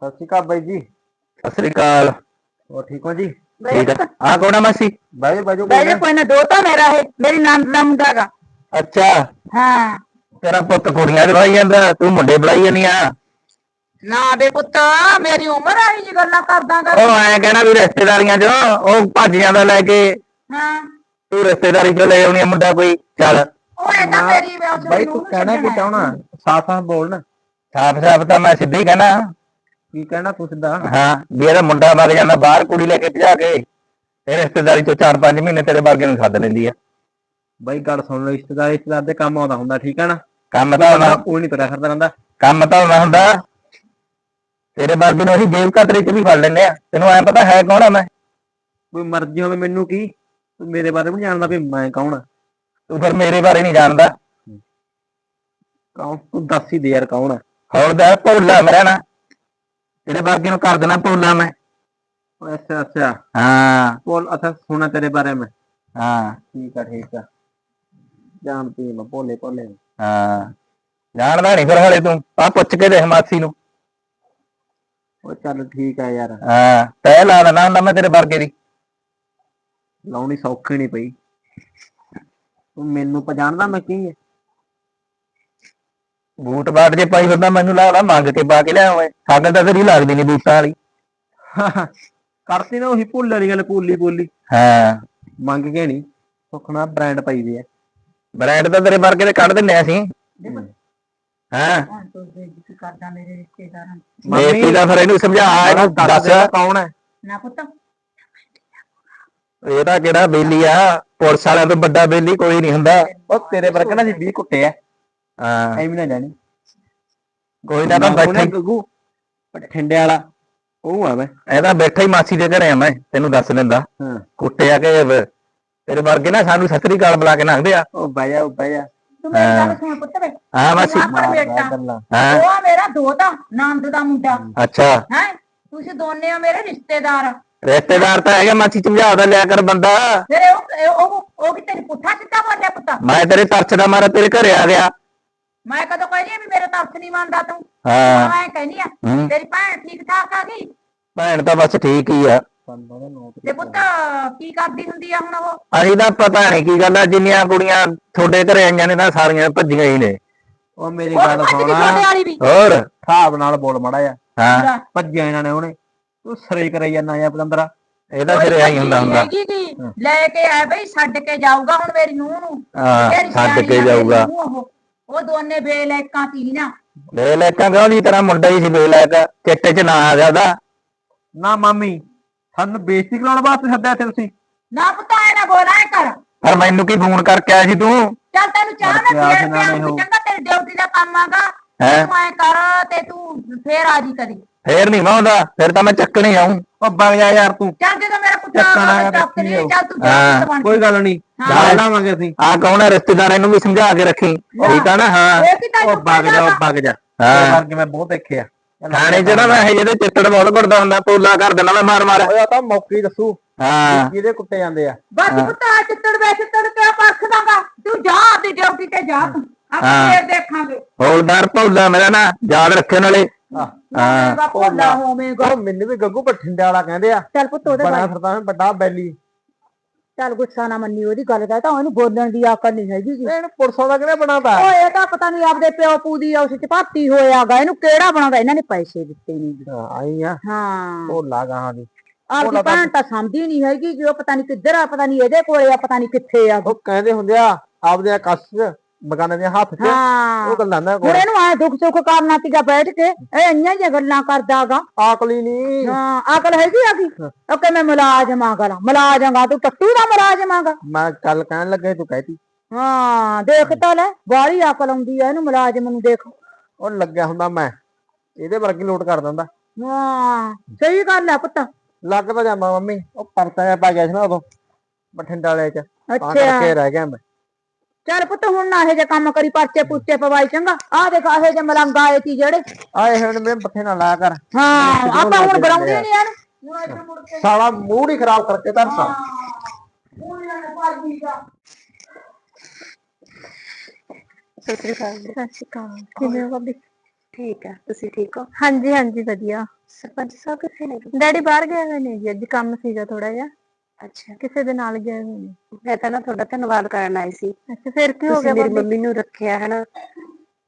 ਸਤਿ ਸ਼੍ਰੀ ਅਕਾਲ ਬਾਈ ਜੀ। ਸਤਿ ਸ੍ਰੀ ਅਕਾਲ। ਹੋਰ ਠੀਕ ਹੋ ਜੀ? ਠੀਕ ਆ। ਆ ਕੌਣ ਆ ਮਾਸੀ? ਬਾਈ ਬਾਜੂ ਬਹਿ ਜਾ ਕੋਈ ਨਾ। ਦੋ ਤਾਂ ਮੇਰਾ ਹੈ ਮੇਰੀ ਨੰਦ ਦਾ ਮੁੰਡਾ ਗਾ ਅੱਛਾ। ਹਾਂ। ਤੇਰਾ ਪੁੱਤ ਕੁੜੀਆਂ ਬੁਲਾਈ ਜਾਂਦਾ ਤੂੰ ਮੁੰਡੇ ਬੁਲਾਈ ਜਾਂਦੀ ਆ। ਨਾ ਬੇ ਪੁੱਤ ਮੇਰੀ ਉਮਰ ਆਈ ਜੀ ਗੱਲਾਂ ਕਰਦਾ ਕਰ। ਉਹ ਐਂ ਕਹਿਣਾ ਵੀ ਰਿਸ਼ਤੇਦਾਰੀਆਂ ਚ ਉਹ ਭੱਜ ਜਾਂਦਾ ਲੈ ਕੇ। ਹਾਂ। ਤੂੰ ਰਿਸ਼ਤੇਦਾਰੀ ਚ ਲੈ ਆਉਣੀ ਆ ਮੁੰਡਾ ਕੋਈ ਚੱਲ। ਉਹ ਇਹ ਤਾਂ ਮੇਰੀ ਬਾਈ ਤੂੰ ਕਹਿਣਾ ਕੀ ਚਾਹਣਾ ਸਾਫ਼ ਸਾਫ਼ ਬੋਲ ਨਾ ਸਾਫ਼ ਸਾਫ਼ ਤਾਂ ਮੈਂ ਸਿੱਧੀ ਕਹਿਣਾ। ਕੀ ਕਹਿਣਾ ਤੂੰ ਸਿੱਧਾ ਹਾਂ ਵੀ ਇਹਦਾ ਮੁੰਡਾ ਮਰ ਜਾਂਦਾ ਬਾਹਰ ਕੁੜੀ ਲੈ ਕੇ ਭਜਾ ਕੇ ਇਹ ਰਿਸ਼ਤੇਦਾਰੀ ਚੋਂ 4-5 ਮਹੀਨੇ ਤੇਰੇ ਵਰਗੇ ਨੂੰ ਸੱਦ ਲੈਂਦੀ ਆ। ਬਾਈ ਗੱਲ ਸੁਣ ਲਓ ਰਿਸ਼ਤੇਦਾਰ ਰਿਸ਼ਤੇਦਾਰ ਦੇ ਕੰਮ ਆਉਂਦਾ ਹੁੰਦਾ ਠੀਕ ਹੈ ਨਾ? ਕੰਮ ਤਾਂ ਹੋਣਾ ਉਹ ਨਹੀਂ ਤੁਰਿਆ ਕਰਦਾ ਰਹਿੰਦਾ। ਕੰਮ ਤਾਂ ਹੋਣਾ ਹੁੰਦਾ। ਤੇਰੇ ਵਰਗੇ ਨੂੰ ਅਸੀਂ ਜੇਬ ਕਤਰੇ ਚ ਵੀ ਫੜ ਲੈਂਦੇ ਆ। ਤੈਨੂੰ ਐ ਪਤਾ ਹੈ ਕੌਣ ਆ ਮੈਂ? ਕੋਈ ਮਰਜ਼ੀ ਹੋਵੇ ਮੈਨੂੰ ਕੀ? ਤੂੰ ਮੇਰੇ ਬਾਰੇ ਵੀ ਜਾਣਦਾ ਵੀ ਮੈਂ ਕੌਣ ਆ। ਤੂੰ ਫਿਰ ਮੇਰੇ ਬਾਰੇ ਨਹੀਂ ਜਾਣਦਾ। ਕੌਣ? ਤੂੰ ਦੱਸ ਹੀ ਦੇ ਯਾਰ ਕੌਣ ਆ। ਹੋਰ ਦਾ ਭੋਲਾ ਮੇਰਾ ਨਾ ਤੇਰੇ ਵਰਗੇ ਨੂੰ ਕਰ ਦੇਣਾ ਭੋਲਾ ਮੈਂ। ਅੱਛਾ ਅੱਛਾ। ਹਾਂ। ਬੋਲ ਅੱਛਾ ਸੁਣਾ ਤੇਰੇ ਬਾਰੇ ਮੈਂ। ਹਾਂ। ਠੀਕ ਆ ਠੀਕ ਆ। ਜਾਣਦੀ ਮੈਂ ਭੋਲੇ ਭੋਲੇ। ਹਾਂ। ਜਾਣਦਾ ਨਹੀਂ ਫਿਰ ਹਲੇ ਤੂੰ। ਆ ਪੁੱਛ ਕੇ ਦੇਖ ਮਾਸੀ ਨੂੰ। ਉਹ ਚੱਲ ਠੀਕ ਆ ਯਾਰ। ਹਾਂ। ਤੈ ਲਾ ਦੇਣਾ ਹੁੰਦਾ ਮੈਂ ਤੇਰੇ ਵਰਗੇ ਦੀ। ਲਾਉਣੀ ਸੌਖੀ ਨਹੀਂ ਪਈ। ਤੂੰ ਮੈਨੂੰ ਪਛਾਣਦਾ ਮੈਂ ਕੀ ਹੈ ਬੂਟ ਬਾਟ ਜੇ ਪਾਈ ਫਿਰਦਾ ਮੈਨੂੰ ਲੱਗਦਾ ਮੰਗ ਕੇ ਪਾ ਕੇ ਲਿਆ ਓਏ ਸਾਗਲ ਤਾਂ ਤੇਰੀ ਲੱਗਦੀ ਨਹੀਂ ਬੂਟਾਂ ਵਾਲੀ। ਕਰਤੀ ਨਾ ਉਹੀ ਭੁੱਲ ਵਾਲੀ ਗੱਲ ਭੁੱਲੀ ਭੁੱਲੀ ਹਾਂ। ਮੰਗ ਕੇ ਨਹੀਂ ਸੁਖਣਾ ਬ੍ਰਾਂਡ ਪਾਈ ਦੇ ਆ। ਬ੍ਰਾਂਡ ਤਾਂ ਤੇਰੇ ਵਰਗੇ ਦੇ ਕੱਢ ਦਿੰਨੇ ਅਸੀਂ। ਹਾਂ ਕਰਦਾ ਮੇਰੇ ਰਿਸ਼ਤੇਦਾਰਾਂ ਦੀ। ਬੇਟੀ ਦਾ ਫਿਰ ਇਹਨੂੰ ਸਮਝਾ ਇਹਨੂੰ ਦੱਸ ਕੌਣ ਹੈ ਨਾ ਪੁੱਤ। ਇਹ ਤਾਂ ਕਿਹੜਾ ਬੇਲੀ ਆ? ਪੁਲਿਸ ਵਾਲਿਆਂ ਤੋਂ ਵੱਡਾ ਬੇਲੀ ਕੋਈ ਨਹੀਂ ਹੁੰਦਾ। ਉਹ ਤੇਰੇ ਵਰਗੇ ਨਾ ਜੀ 20 ਕੁੱਟੇ ਆ। ਹਾਂ ਐਵੇਂ ਨਾ ਜਾਣੀ ਕੋਈ ਨਾ ਤਾਂ ਉਹਨੇ ਬੈਠਾ ਹੀ- ਗੱਗੂ ਠੰਡੇ ਵਾਲਾ ਉਹ ਆ ਮੈਂ ਇਹ ਤਾਂ ਬੈਠਾ ਹੀ ਮਾਸੀ ਦੇ ਘਰੇ ਆ ਮੈਂ ਤੈਨੂੰ ਦੱਸ ਦਿੰਦਾ ਹਾਂ ਕੁੱਟਿਆ ਕਿ ਵ- ਤੇਰੇ ਵਰਗੇ ਨਾ ਸਾਨੂੰ ਸਤਰੀ ਕਾਲ ਬੁਲਾ ਕੇ ਲੰਘਦੇ ਆ ਉਹ ਬਹਿ ਜਾ ਉਹ ਬਹਿ ਜਾ ਤੂੰ ਮੇਰੀ ਹਾਂ। ਗੱਲ ਸੁਣ ਪੁੱਤ ਵੇ ਹਾਂ ਮਾਸੀ ਆਪਣਾ ਮਾਰ ਬੇਟਾ ਗੱਲਾਂ ਹਾਂ ਉਹ ਆ ਮੇਰਾ ਦੋਤਾ ਨੰਦ ਦਾ ਮੁੰਡਾ ਅੱਛਾ ਹੈ ਤੁਸੀਂ ਦੋਨੇ ਆ ਮੇਰੇ ਰਿਸ਼ਤੇਦਾਰ ਰਿਸ਼ਤੇਦਾਰ ਤਾਂ ਹੈਗਾ ਮਾਸੀ ਸਮਝਾਉਂਦਾ ਲਿਆ ਕਰ ਬੰਦਾ ਫਿਰ ਉਹ ਇਹ- ਉਹ ਉਹ ਵੀ ਤੇਰੀ ਪੁੱਠਾ ਸਿੱਧਾ ਬੋਲਿਆ ਪੁੱਤ ਮੈਂ ਤੇਰੇ ਤਰਸ ਦਾ ਮਾਰਾ ਤੇਰੇ ਘਰੇ ਆ ਗਿਆ ਮੈਂ ਕਦੋਂ ਕਹਿੰਦੀ ਆ ਵੀ ਮੇਰੇ ਤਰਸ ਨਹੀਂ ਮੰਨਦਾ ਤੂੰ? ਹਾਂ। ਮੈਂ ਕਹਿੰਦੀ ਆ ਹੂੰ। ਤੇਰੀ ਭੈਣ ਠੀਕ ਠਾਕ ਆ ਗਈ? ਭੈਣ ਤਾਂ ਬਸ ਠੀਕ ਹੀ ਆ। ਤੇ ਪੁੱਤ ਕੀ ਕਰਦੀ ਹੁੰਦੀ ਆ ਹੁਣ ਉਹ? ਅਸੀਂ ਤਾਂ ਪਤਾ ਨਹੀਂ ਕੀ ਗੱਲ ਆ ਜਿੰਨੀਆਂ ਕੁੜੀਆਂ ਤੁਹਾਡੇ ਘਰੇ ਆਈਆਂ ਨੇ ਤਾਂ ਸਾਰੀਆਂ ਭੱਜੀਆਂ ਹੀ ਨੇ। ਉਹ ਮੇਰੀ ਉਹ ਗੱਲ ਭੱਜ ਗਈ ਸੁਣ। ਤੁਹਾਡੇ ਵਾਲੀ ਵੀ। ਹੋਰ? ਹਿਸਾਬ ਨਾਲ ਬੋਲ ਮੜਾ ਜਾ ਹਾਂ। ਭੱਜਿਆ ਇਹਨਾਂ ਨੇ ਉਹਨੇ। ਤੂੰ ਸਰੇ ਕਰਾਈ ਜਾਂਦਾ ਆ ਪਤੰਦਰਾ। ਇਹ ਤਾਂ ਫਿਰ ਆਈ ਹੁੰਦਾ ਹੁੰਦਾ। ਹੈਗੀ ਗੀ, ਲੈ ਕੇ ਆ ਬਈ ਛੱਡ ਕੇ ਜਾਊਗਾ ਹੁਣ ਮੇਰੀ ਨੂੰਹ ਨੂੰ। ਹਾਂ ਤੇਰੀ ਛੱਡ ਸਿਆਣੀ ਕੇ ਆ ਮੇਰੀ ਜਾਊਗਾ। ਨੂੰਹ ਉਹ। ਉਹ ਦੋਨੇ ਬੇਲੈਕਾਂ ਤੀ ਨਾ। ਬੇਲੈਕਾਂ ਕਿਉਂ ਨਹੀਂ ਤੇਰਾ ਮੁੰਡਾ ਹੀ ਸੀ ਬੇਲੈਕ। ਚਿੱਟੇ ਚ ਨਾ ਆ ਗਿਆ ਉਹਦਾ। ਨਾ ਮਾਮੀ ਸਾਨੂੰ ਬੇਇੱਜ਼ਤੀ ਕਰਾਉਣ ਵਾਸਤੇ ਸੱਦਿਆ ਇੱਥੇ ਤੁਸੀਂ। ਨਾ ਪੁੱਤ ਐ ਨਾ ਬੋਲ ਐ ਕਰ ਪਰ ਮੈਨੂੰ ਕੀ ਫੋਨ ਕਰਕੇ ਆਇਆ ਸੀ ਤੂੰ? ਚੱਲ ਤੈਨੂੰ ਚਾਹ ਨਾ ਪਿਆਰ ਦੇ ਨਾਲ ਹੀ। ਚੰਗਾ ਤੇਰੀ ਡਿਊਟੀ ਦਾ ਕੰਮ ਆਗਾ। ਹੈਂ? ਤੂੰ ਐ ਕਰ ਤੇ ਤੂੰ ਫੇਰ ਆ ਜੀ ਕਦੀ। ਫੇਰ ਨਹੀਂ ਮੈਂ ਆਉਂਦਾ ਫਿਰ ਤਾਂ ਮੈਂ ਚੱਕਣ ਆਉਂ। ਉਹ ਵਗ ਜਾ ਯਾਰ ਤੂੰ। ਚੱਲ ਜਦੋਂ ਮੇਰਾ ਪੁੱਤ ਚੱਕਣਾ ਆ ਹੈ ਚੱਕ ਲਈ। ਚੱਲ ਤੂੰ ਹਾਂ, ਜਾ ਬਣ ਕੋਈ ਗੱਲ ਨਹੀਂ ਲਾਵਾਂਗੇ ਅਸੀਂ। ਆ ਕੌਣ ਹੈ? ਰਿਸ਼ਤੇਦਾਰ ਇਹਨੂੰ ਵੀ ਸਮਝਾ ਕੇ ਰੱਖੀ। ਠੀਕ ਆ ਨਾ? ਹਾਂ। ਉਹ ਵਗ ਜਾ ਉਹ ਵਗ ਜਾ। ਹਾਂ। ਵਰਗੇ ਮੈਂ ਬਹੁਤ ਦੇਖਿਆ। ਥਾਣੇ ਚ ਨਾ ਮੈਂ ਇਹ ਜਿਹਦੇ ਚਿੱਤੜ ਬਹੁਤ ਘੁੱਟਦਾ ਹੁੰਦਾ ਪੋਲਾ ਕਰ ਦੇਣਾ ਮੈਂ ਮਾਰ ਮਾਰ। ਉਹ ਤਾਂ ਮੌਕੇ ਦੱਸੂ। ਹਾਂ। ਕਿਹਦੇ ਕੁੱਟੇ ਜਾਂਦੇ ਆ। ਬਸ ਪੁੱਤ ਆ ਚਿੱਤੜ ਵੇ ਚਿੱਤੜ ਤੇ ਪਰਖ ਦਾਂਗਾ? ਤੂੰ ਜਾ ਆਪਦੀ ਡਿਊਟੀ ਤੇ ਜਾ। ਤੂੰ ਆਪਾਂ ਹਾਂ। ਫੇਰ ਦੇਖਾਂਗੇ ਹੌਲਦਾਰ ਭੌਲਾ ਮੇਰਾ ਨਾ ਯਾਦ ਰੱਖੇ ਨਾਲੇ। ਹਾਂ। ਹੋਵੇਗਾ ਭੋਲਾ ਹੋਵੇਗਾ ਉਹ ਮੈਨੂੰ ਵੀ ਗੱਗੂ ਬਠਿੰਡੇ ਵਾਲਾ ਕਹਿੰਦੇ ਆ। ਚੱਲ ਪੁੱਤ ਉਹਦੇ ਬੜਾ ਫਿਰਦਾ ਮੈਂ ਵੱਡਾ ਬੈਲੀ। ਚੱਲ ਗੁੱਸਾ ਨਾ ਮੰਨੀ ਉਹਦੀ ਗੱਲ ਦਾ ਤਾਂ ਉਹਨੂੰ ਬੋਲਣ ਦੀ ਅਕਲ ਨਹੀਂ ਹੈਗੀ ਗੀ। ਇਹਨੂੰ ਪੁਰਸੋਂ ਦਾ ਕਿਹਨੇ ਬਣਾਤਾ? ਓਏ ਇਹ ਤਾਂ ਪਤਾ ਨਹੀਂ ਆਪਦੇ ਪਿਓ ਪੂ ਦੀ ਉਸ ਚ ਭਾਤੀ ਹੋਇਆਗਾ। ਇਹਨੂੰ ਕਿਹੜਾ ਬਣਾਉਂਦਾ? ਇਹਨਾਂ ਨੇ ਪੈਸੇ ਦਿੱਤੇ ਨਹੀਂ ਹਾਂ, ਆਈ ਆ। ਹਾਂ। ਭੋਲਾ ਗਾਹਾਂ ਦੀ ਆਪਦੀ ਭੈਣ ਤਾਂ ਸਮਝਦੀ ਨਹੀਂ ਹੈਗੀ ਕਿ ਉਹ ਪਤਾ ਨਹੀਂ ਕਿੱਧਰ ਆ ਪਤਾ ਨਹੀਂ ਇਹਦੇ ਕੋਲੇ ਆ ਪਤਾ ਨਹੀਂ ਕਿੱਥੇ ਆ। ਉਹ ਕਹਿੰਦੇ ਹੁੰਦੇ ਆ ਆਪਦੇ ਆਕਾਸ਼ ਚ ਬਗਾਨੇ ਦੇ ਹੱਥ ਚ ਹਾਂ। ਉਹ ਗੱਲਾਂ ਨਾ ਹੁਣ ਇਹਨੂੰ ਆਏ ਦੁੱਖ ਸੁੱਖ ਕਰਨਾ ਸੀਗਾ ਬੈਠ ਕੇ ਇਹ ਇੰਨੀਆਂ ਜਿਹੀਆਂ ਗੱਲਾਂ ਕਰਦਾਗਾ ਆਕਲੀ ਨਹੀਂ। ਹਾਂ ਅਕਲ ਹੈਗੀ ਆਗੀ ਉਹ ਕਿ ਮੈਂ ਮੁਲਾਜ਼ਮ ਆ ਗਲਾ ਮੁਲਾਜ਼ਮ ਆ ਤੂੰ ਟੱਟੂ ਦਾ ਮੁਲਾਜ਼ਮ ਆਗਾ ਮੈਂ ਕੱਲ ਕਹਿਣ ਲੱਗੇ ਤੂੰ ਕਹਿਤੀ। ਹਾਂ ਦੇਖ ਤਾਂ ਲੈ ਬਾਹਲੀ ਅਕਲ ਆਉਂਦੀ ਆ ਇਹਨੂੰ ਮੁਲਾਜ਼ਮ ਨੂੰ ਦੇਖ। ਉਹ ਲੱਗਿਆ ਹੁੰਦਾ ਮੈਂ ਇਹਦੇ ਵਰਗੀ ਲੋਟ ਕਰ ਦਿੰਦਾ। ਹਾਂ ਸਹੀ ਗੱਲ ਆ ਪੁੱਤ। ਲੱਗ ਤਾਂ ਜਾਂਦਾ ਮੰਮੀ ਉਹ ਪਰਚਾ ਜਿਹਾ ਪਾ ਗਿਆ ਸੀ ਨਾ ਉਦੋਂ ਬਠਿੰਡਾ ਵਾਲੇ ਚ ਤਾਂ ਅੱਛਾ। ਕਰਕੇ ਰਹਿ ਗਿਆ ਮੈਂ। ਚੱਲ ਪੁੱਤ ਹੁਣ ਨਾ ਇਹ ਜੇ ਕੰਮ ਕਰੀ ਪਰਚੇ ਪੁੱਛੇ ਪਵਾਈ ਚੰਗਾ। ਆ ਦੇਖ ਇਹ ਜੇ ਮਲੰਗ ਆਏ ਸੀ ਜਿਹੜੇ। ਆਏ ਹੁਣ ਮੇਰੇ ਪੱਥੇ ਨਾ ਲਾਇਆ ਕਰ। ਹਾਂ ਆਪਾਂ ਹੁਣ ਜਾਂਦੇ ਨਹੀਂ ਹੁਣ ਮੁੜ ਕੇ ਸਾਲਾ ਮੂਡ ਹੀ ਖਰਾਬ ਕਰਕੇ ਧਰਤਾ ਹੁਣ ਇਹਨਾਂ ਨੇ ਭਾਜੀ ਦਾ ਸਤਿ ਸ਼੍ਰੀ ਅਕਾਲ ਸਤਿ ਸ਼੍ਰੀ ਅਕਾਲ। ਕਿਵੇਂ ਹੋ ਭਾਬੀ? ਠੀਕ ਆ ਤੁਸੀਂ ਠੀਕ ਹੋ? ਹਾਂਜੀ ਹਾਂਜੀ ਵਧੀਆ। ਸਰਪੰਚ ਸਾਹਿਬ ਕਿੱਥੇ ਨੇ? ਡੈਡੀ ਬਾਹਰ ਗਏ ਹੋਏ ਨੇ ਜੀ ਅੱਜ ਕੰਮ ਸੀਗਾ ਥੋੜਾ ਜਿਹਾ। ਅੱਛਾ। ਕਿਸੇ ਦੇ ਨਾਲ ਗਏ ਹੋਏ ਨੇ। ਮੈਂ ਤਾਂ ਨਾ ਤੁਹਾਡਾ ਧੰਨਵਾਦ ਕਰਨ ਆਈ ਸੀ। ਅੱਛਾ ਫਿਰ ਕੀ ਹੋ ਤੁਸੀਂ ਗਿਆ ਮੇਰੀ ਭਾਬੀ ਮੰਮੀ ਨੂੰ ਰੱਖਿਆ ਹੈ ਨਾ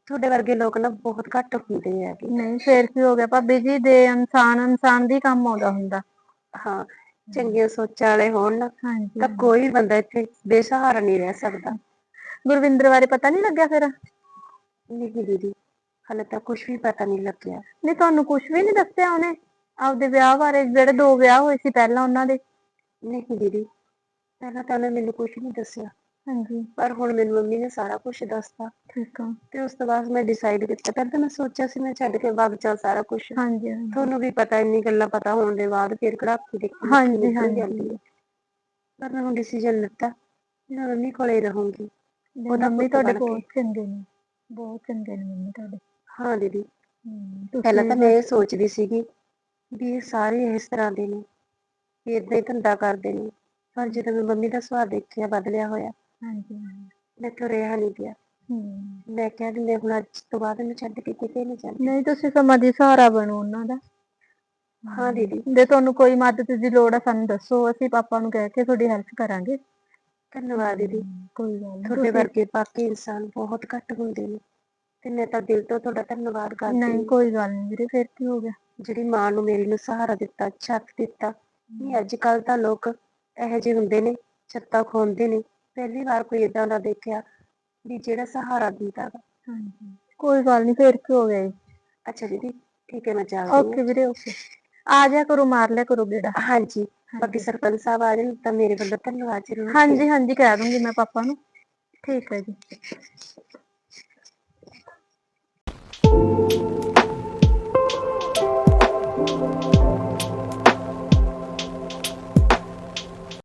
ਤੁਹਾਡੇ ਵਰਗੇ ਲੋਕ ਨਾ ਬਹੁਤ ਘੱਟ ਹੁੰਦੇ ਆ ਨਹੀਂ ਫਿਰ ਕੀ ਹੋ ਗਿਆ? ਭਾਬੀ ਜੀ ਦੇ ਇਨਸਾਨ ਇਨਸਾਨ ਦੀ ਕੰਮ ਆਉਂਦਾ ਹੁੰਦਾ। ਹਾਂ ਚੰਗੀਆਂ ਸੋਚਾਂ ਵਾਲੇ ਹੋਣ ਨਾ ਹਾਂਜੀ ਤਾਂ ਕੋਈ ਬੰਦਾ ਇੱਥੇ ਬੇਸਹਾਰਾ ਨਹੀਂ ਰਹਿ ਸਕਦਾ। ਗੁਰਵਿੰਦਰ ਬਾਰੇ ਪਤਾ ਨਹੀਂ ਲੱਗਿਆ ਫਿਰ? ਨਹੀਂ ਦੀਦੀ ਹਾਲੇ ਤਾਂ ਕੁਝ ਵੀ ਪਤਾ ਨਹੀਂ ਲੱਗਿਆ। ਨਹੀਂ ਤੁਹਾਨੂੰ ਕੁਝ ਵੀ ਨਹੀਂ ਦੱਸਿਆ ਉਹਨੇ? ਆਪਦੇ ਵਿਆਹ ਬਾਰੇ ਜਿਹੜੇ ਦੋ ਵਿਆਹ ਹੋਏ ਸੀ ਪਹਿਲਾਂ ਉਹਨਾਂ ਦੇ। ਨਹੀਂ ਦੀਦੀ ਪਹਿਲਾਂ ਤਾਂ ਉਹਨੇ ਮੈਨੂੰ ਕੁਝ ਨਹੀਂ ਦੱਸਿਆ। ਹਾਂਜੀ। ਪਰ ਹੁਣ ਮੇਰੀ ਮੰਮੀ ਨੇ ਸਾਰਾ ਕੁਝ ਦੱਸਤਾ। ਠੀਕ ਆ। ਤੇ ਉਸ ਤੋਂ ਬਾਅਦ ਮੈਂ ਡਿਸਾਈਡ ਕੀਤਾ। ਪਹਿਲਾਂ ਤਾਂ ਮੈਂ ਸੋਚਿਆ ਸੀ ਮੈਂ ਛੱਡ ਕੇ ਵਗ ਜਾ ਸਾਰਾ ਕੁਝ ਹਾਂਜੀ ਤੁਹਾਨੂੰ ਵੀ ਪਤਾ ਇੰਨੀ ਗੱਲਾਂ ਪਤਾ ਹੋਣ ਦੇ ਬਾਅਦ ਫਿਰ ਕੜਾਕੀ ਦੇ ਹਾਂਜੀ, ਹਾਂਜੀ। ਪਰ ਮੈਂ ਹੁਣ ਡਿਸੀਜਨ ਲਿੱਤਾ ਮੈਂ ਮੰਮੀ ਕੋਲੇ ਰਹੂੰਗੀ। ਉਹਦਾ ਮੰਮੀ ਤੁਹਾਡੇ ਬਣ ਕੇ। ਬਹੁਤ ਚੰਗੇ ਨੇ। ਬਹੁਤ ਚੰਗੇ ਨੇ ਮੰਮੀ ਤੁਹਾਡੇ। ਹਾਂ ਦੀਦੀ। ਪਹਿਲਾਂ ਤਾਂ ਮੈਂ ਇਹ ਸੋਚਦੀ ਸੀਗੀ ਵੀ ਇਹ ਸਾਰੇ ਇਸ ਤਰ੍ਹਾਂ ਦੇ ਨੇ। ਵੀ ਏਦਾਂ ਹੀ ਧੰਦਾ ਕਰਦੇ ਨੇ। ਪਰ ਜਦੋਂ ਮੈਂ ਮੰਮੀ ਦਾ ਸੁਭਾਅ ਦੇਖਿਆ ਬਦਲਿਆ ਹੋਇਆ ਹਾਂਜੀ। ਮੈਥੋਂ ਰਿਹਾ ਨਹੀਂ ਗਿਆ ਮੈਂ ਕਿਹਾ ਵੀ ਮੈਂ ਹੁਣ ਅੱਜ ਤੋਂ ਬਾਅਦ ਇਹਨੂੰ ਛੱਡ ਕੇ ਕਿਤੇ ਨਹੀਂ ਜਾਂਦੀ। ਨਹੀਂ ਤੁਸੀਂ ਸਮਾਂ ਦੀ ਸਹਾਰਾ ਬਣੋ ਉਹਨਾਂ ਦਾ। ਹਾਂ ਦੀਦੀ। ਜੇ ਤੁਹਾਨੂੰ ਕੋਈ ਮਦਦ ਦੀ ਲੋੜ ਆ ਸਾਨੂੰ ਦੱਸੋ। ਅਸੀਂ ਪਾਪਾ ਨੂੰ ਕਹਿ ਕੇ ਤੁਹਾਡੀ ਹੈਲਪ ਕਰਾਂਗੇ। ਧੰਨਵਾਦ ਦੀਦੀ। ਕੋਈ ਗੱਲ ਨਹੀਂ। ਤੁਹਾਡੇ ਵਰਗੇ ਬਾਕੀ ਇਨਸਾਨ ਬਹੁਤ ਘੱਟ ਹੁੰਦੇ ਨੇ। ਤੇ ਮੈਂ ਤਾਂ ਦਿਲ ਤੋਂ ਤੁਹਾਡਾ ਧੰਨਵਾਦ ਕਰਦੀ ਨਹੀਂ ਹਾਂ। ਕੋਈ ਗੱਲ ਨਹੀਂ ਵੀਰੇ ਫਿਰ ਕੀ ਹੋ ਗਿਆ? ਜਿਹੜੀ ਮਾਂ ਨੂੰ ਮੇਰੀ ਨੂੰ ਸਹਾਰਾ ਦਿੱਤਾ ਛੱਤ ਦਿੱਤਾ ਨਹੀਂ ਅੱਜ ਕੱਲ ਤਾਂ ਲੋਕ ਇਹੋ ਜਿਹੇ ਹੁੰਦੇ ਨੇ ਛੱਤਾਂ ਖੋਂਦੇ ਨੇ। ਪਹਿਲੀ ਵਾਰ ਕੋਈ ਇਦਾਂ ਦਾ ਦੇਖਿਆ ਵੀ ਜਿਹੜਾ ਸਹਾਰਾ ਦਿੰਦਾ ਵਾ। ਹਾਂਜੀ। ਕੋਈ ਗੱਲ ਨਹੀਂ ਫਿਰ ਕੀ ਹੋ ਗਿਆ ਜੀ? ਅੱਛਾ ਦੀਦੀ ਠੀਕ ਹੈ ਮੈਂ ਚੱਲਦੀ ਓਕੇ ਵੀਰੇ ਓਕੇ। ਆ ਜਾ ਕਰੋ ਮਾਰ ਲਿਆ ਕਰੋ ਗੇੜਾ। ਹਾਂ ਹਾਂਜੀ। ਬਾਕੀ ਸਰਪੰਚ ਸਾਹਿਬ ਆ ਜਾਣ ਤਾਂ ਮੇਰੇ ਵੱਲੋਂ ਧੰਨਵਾਦ ਜ਼ਰੂਰ ਹਾਂਜੀ ਹਾਂਜੀ ਕਹਿ ਦੂੰਗੀ ਮੈਂ ਪਾਪਾ ਨੂੰ। ਠੀਕ ਹੈ ਜੀ।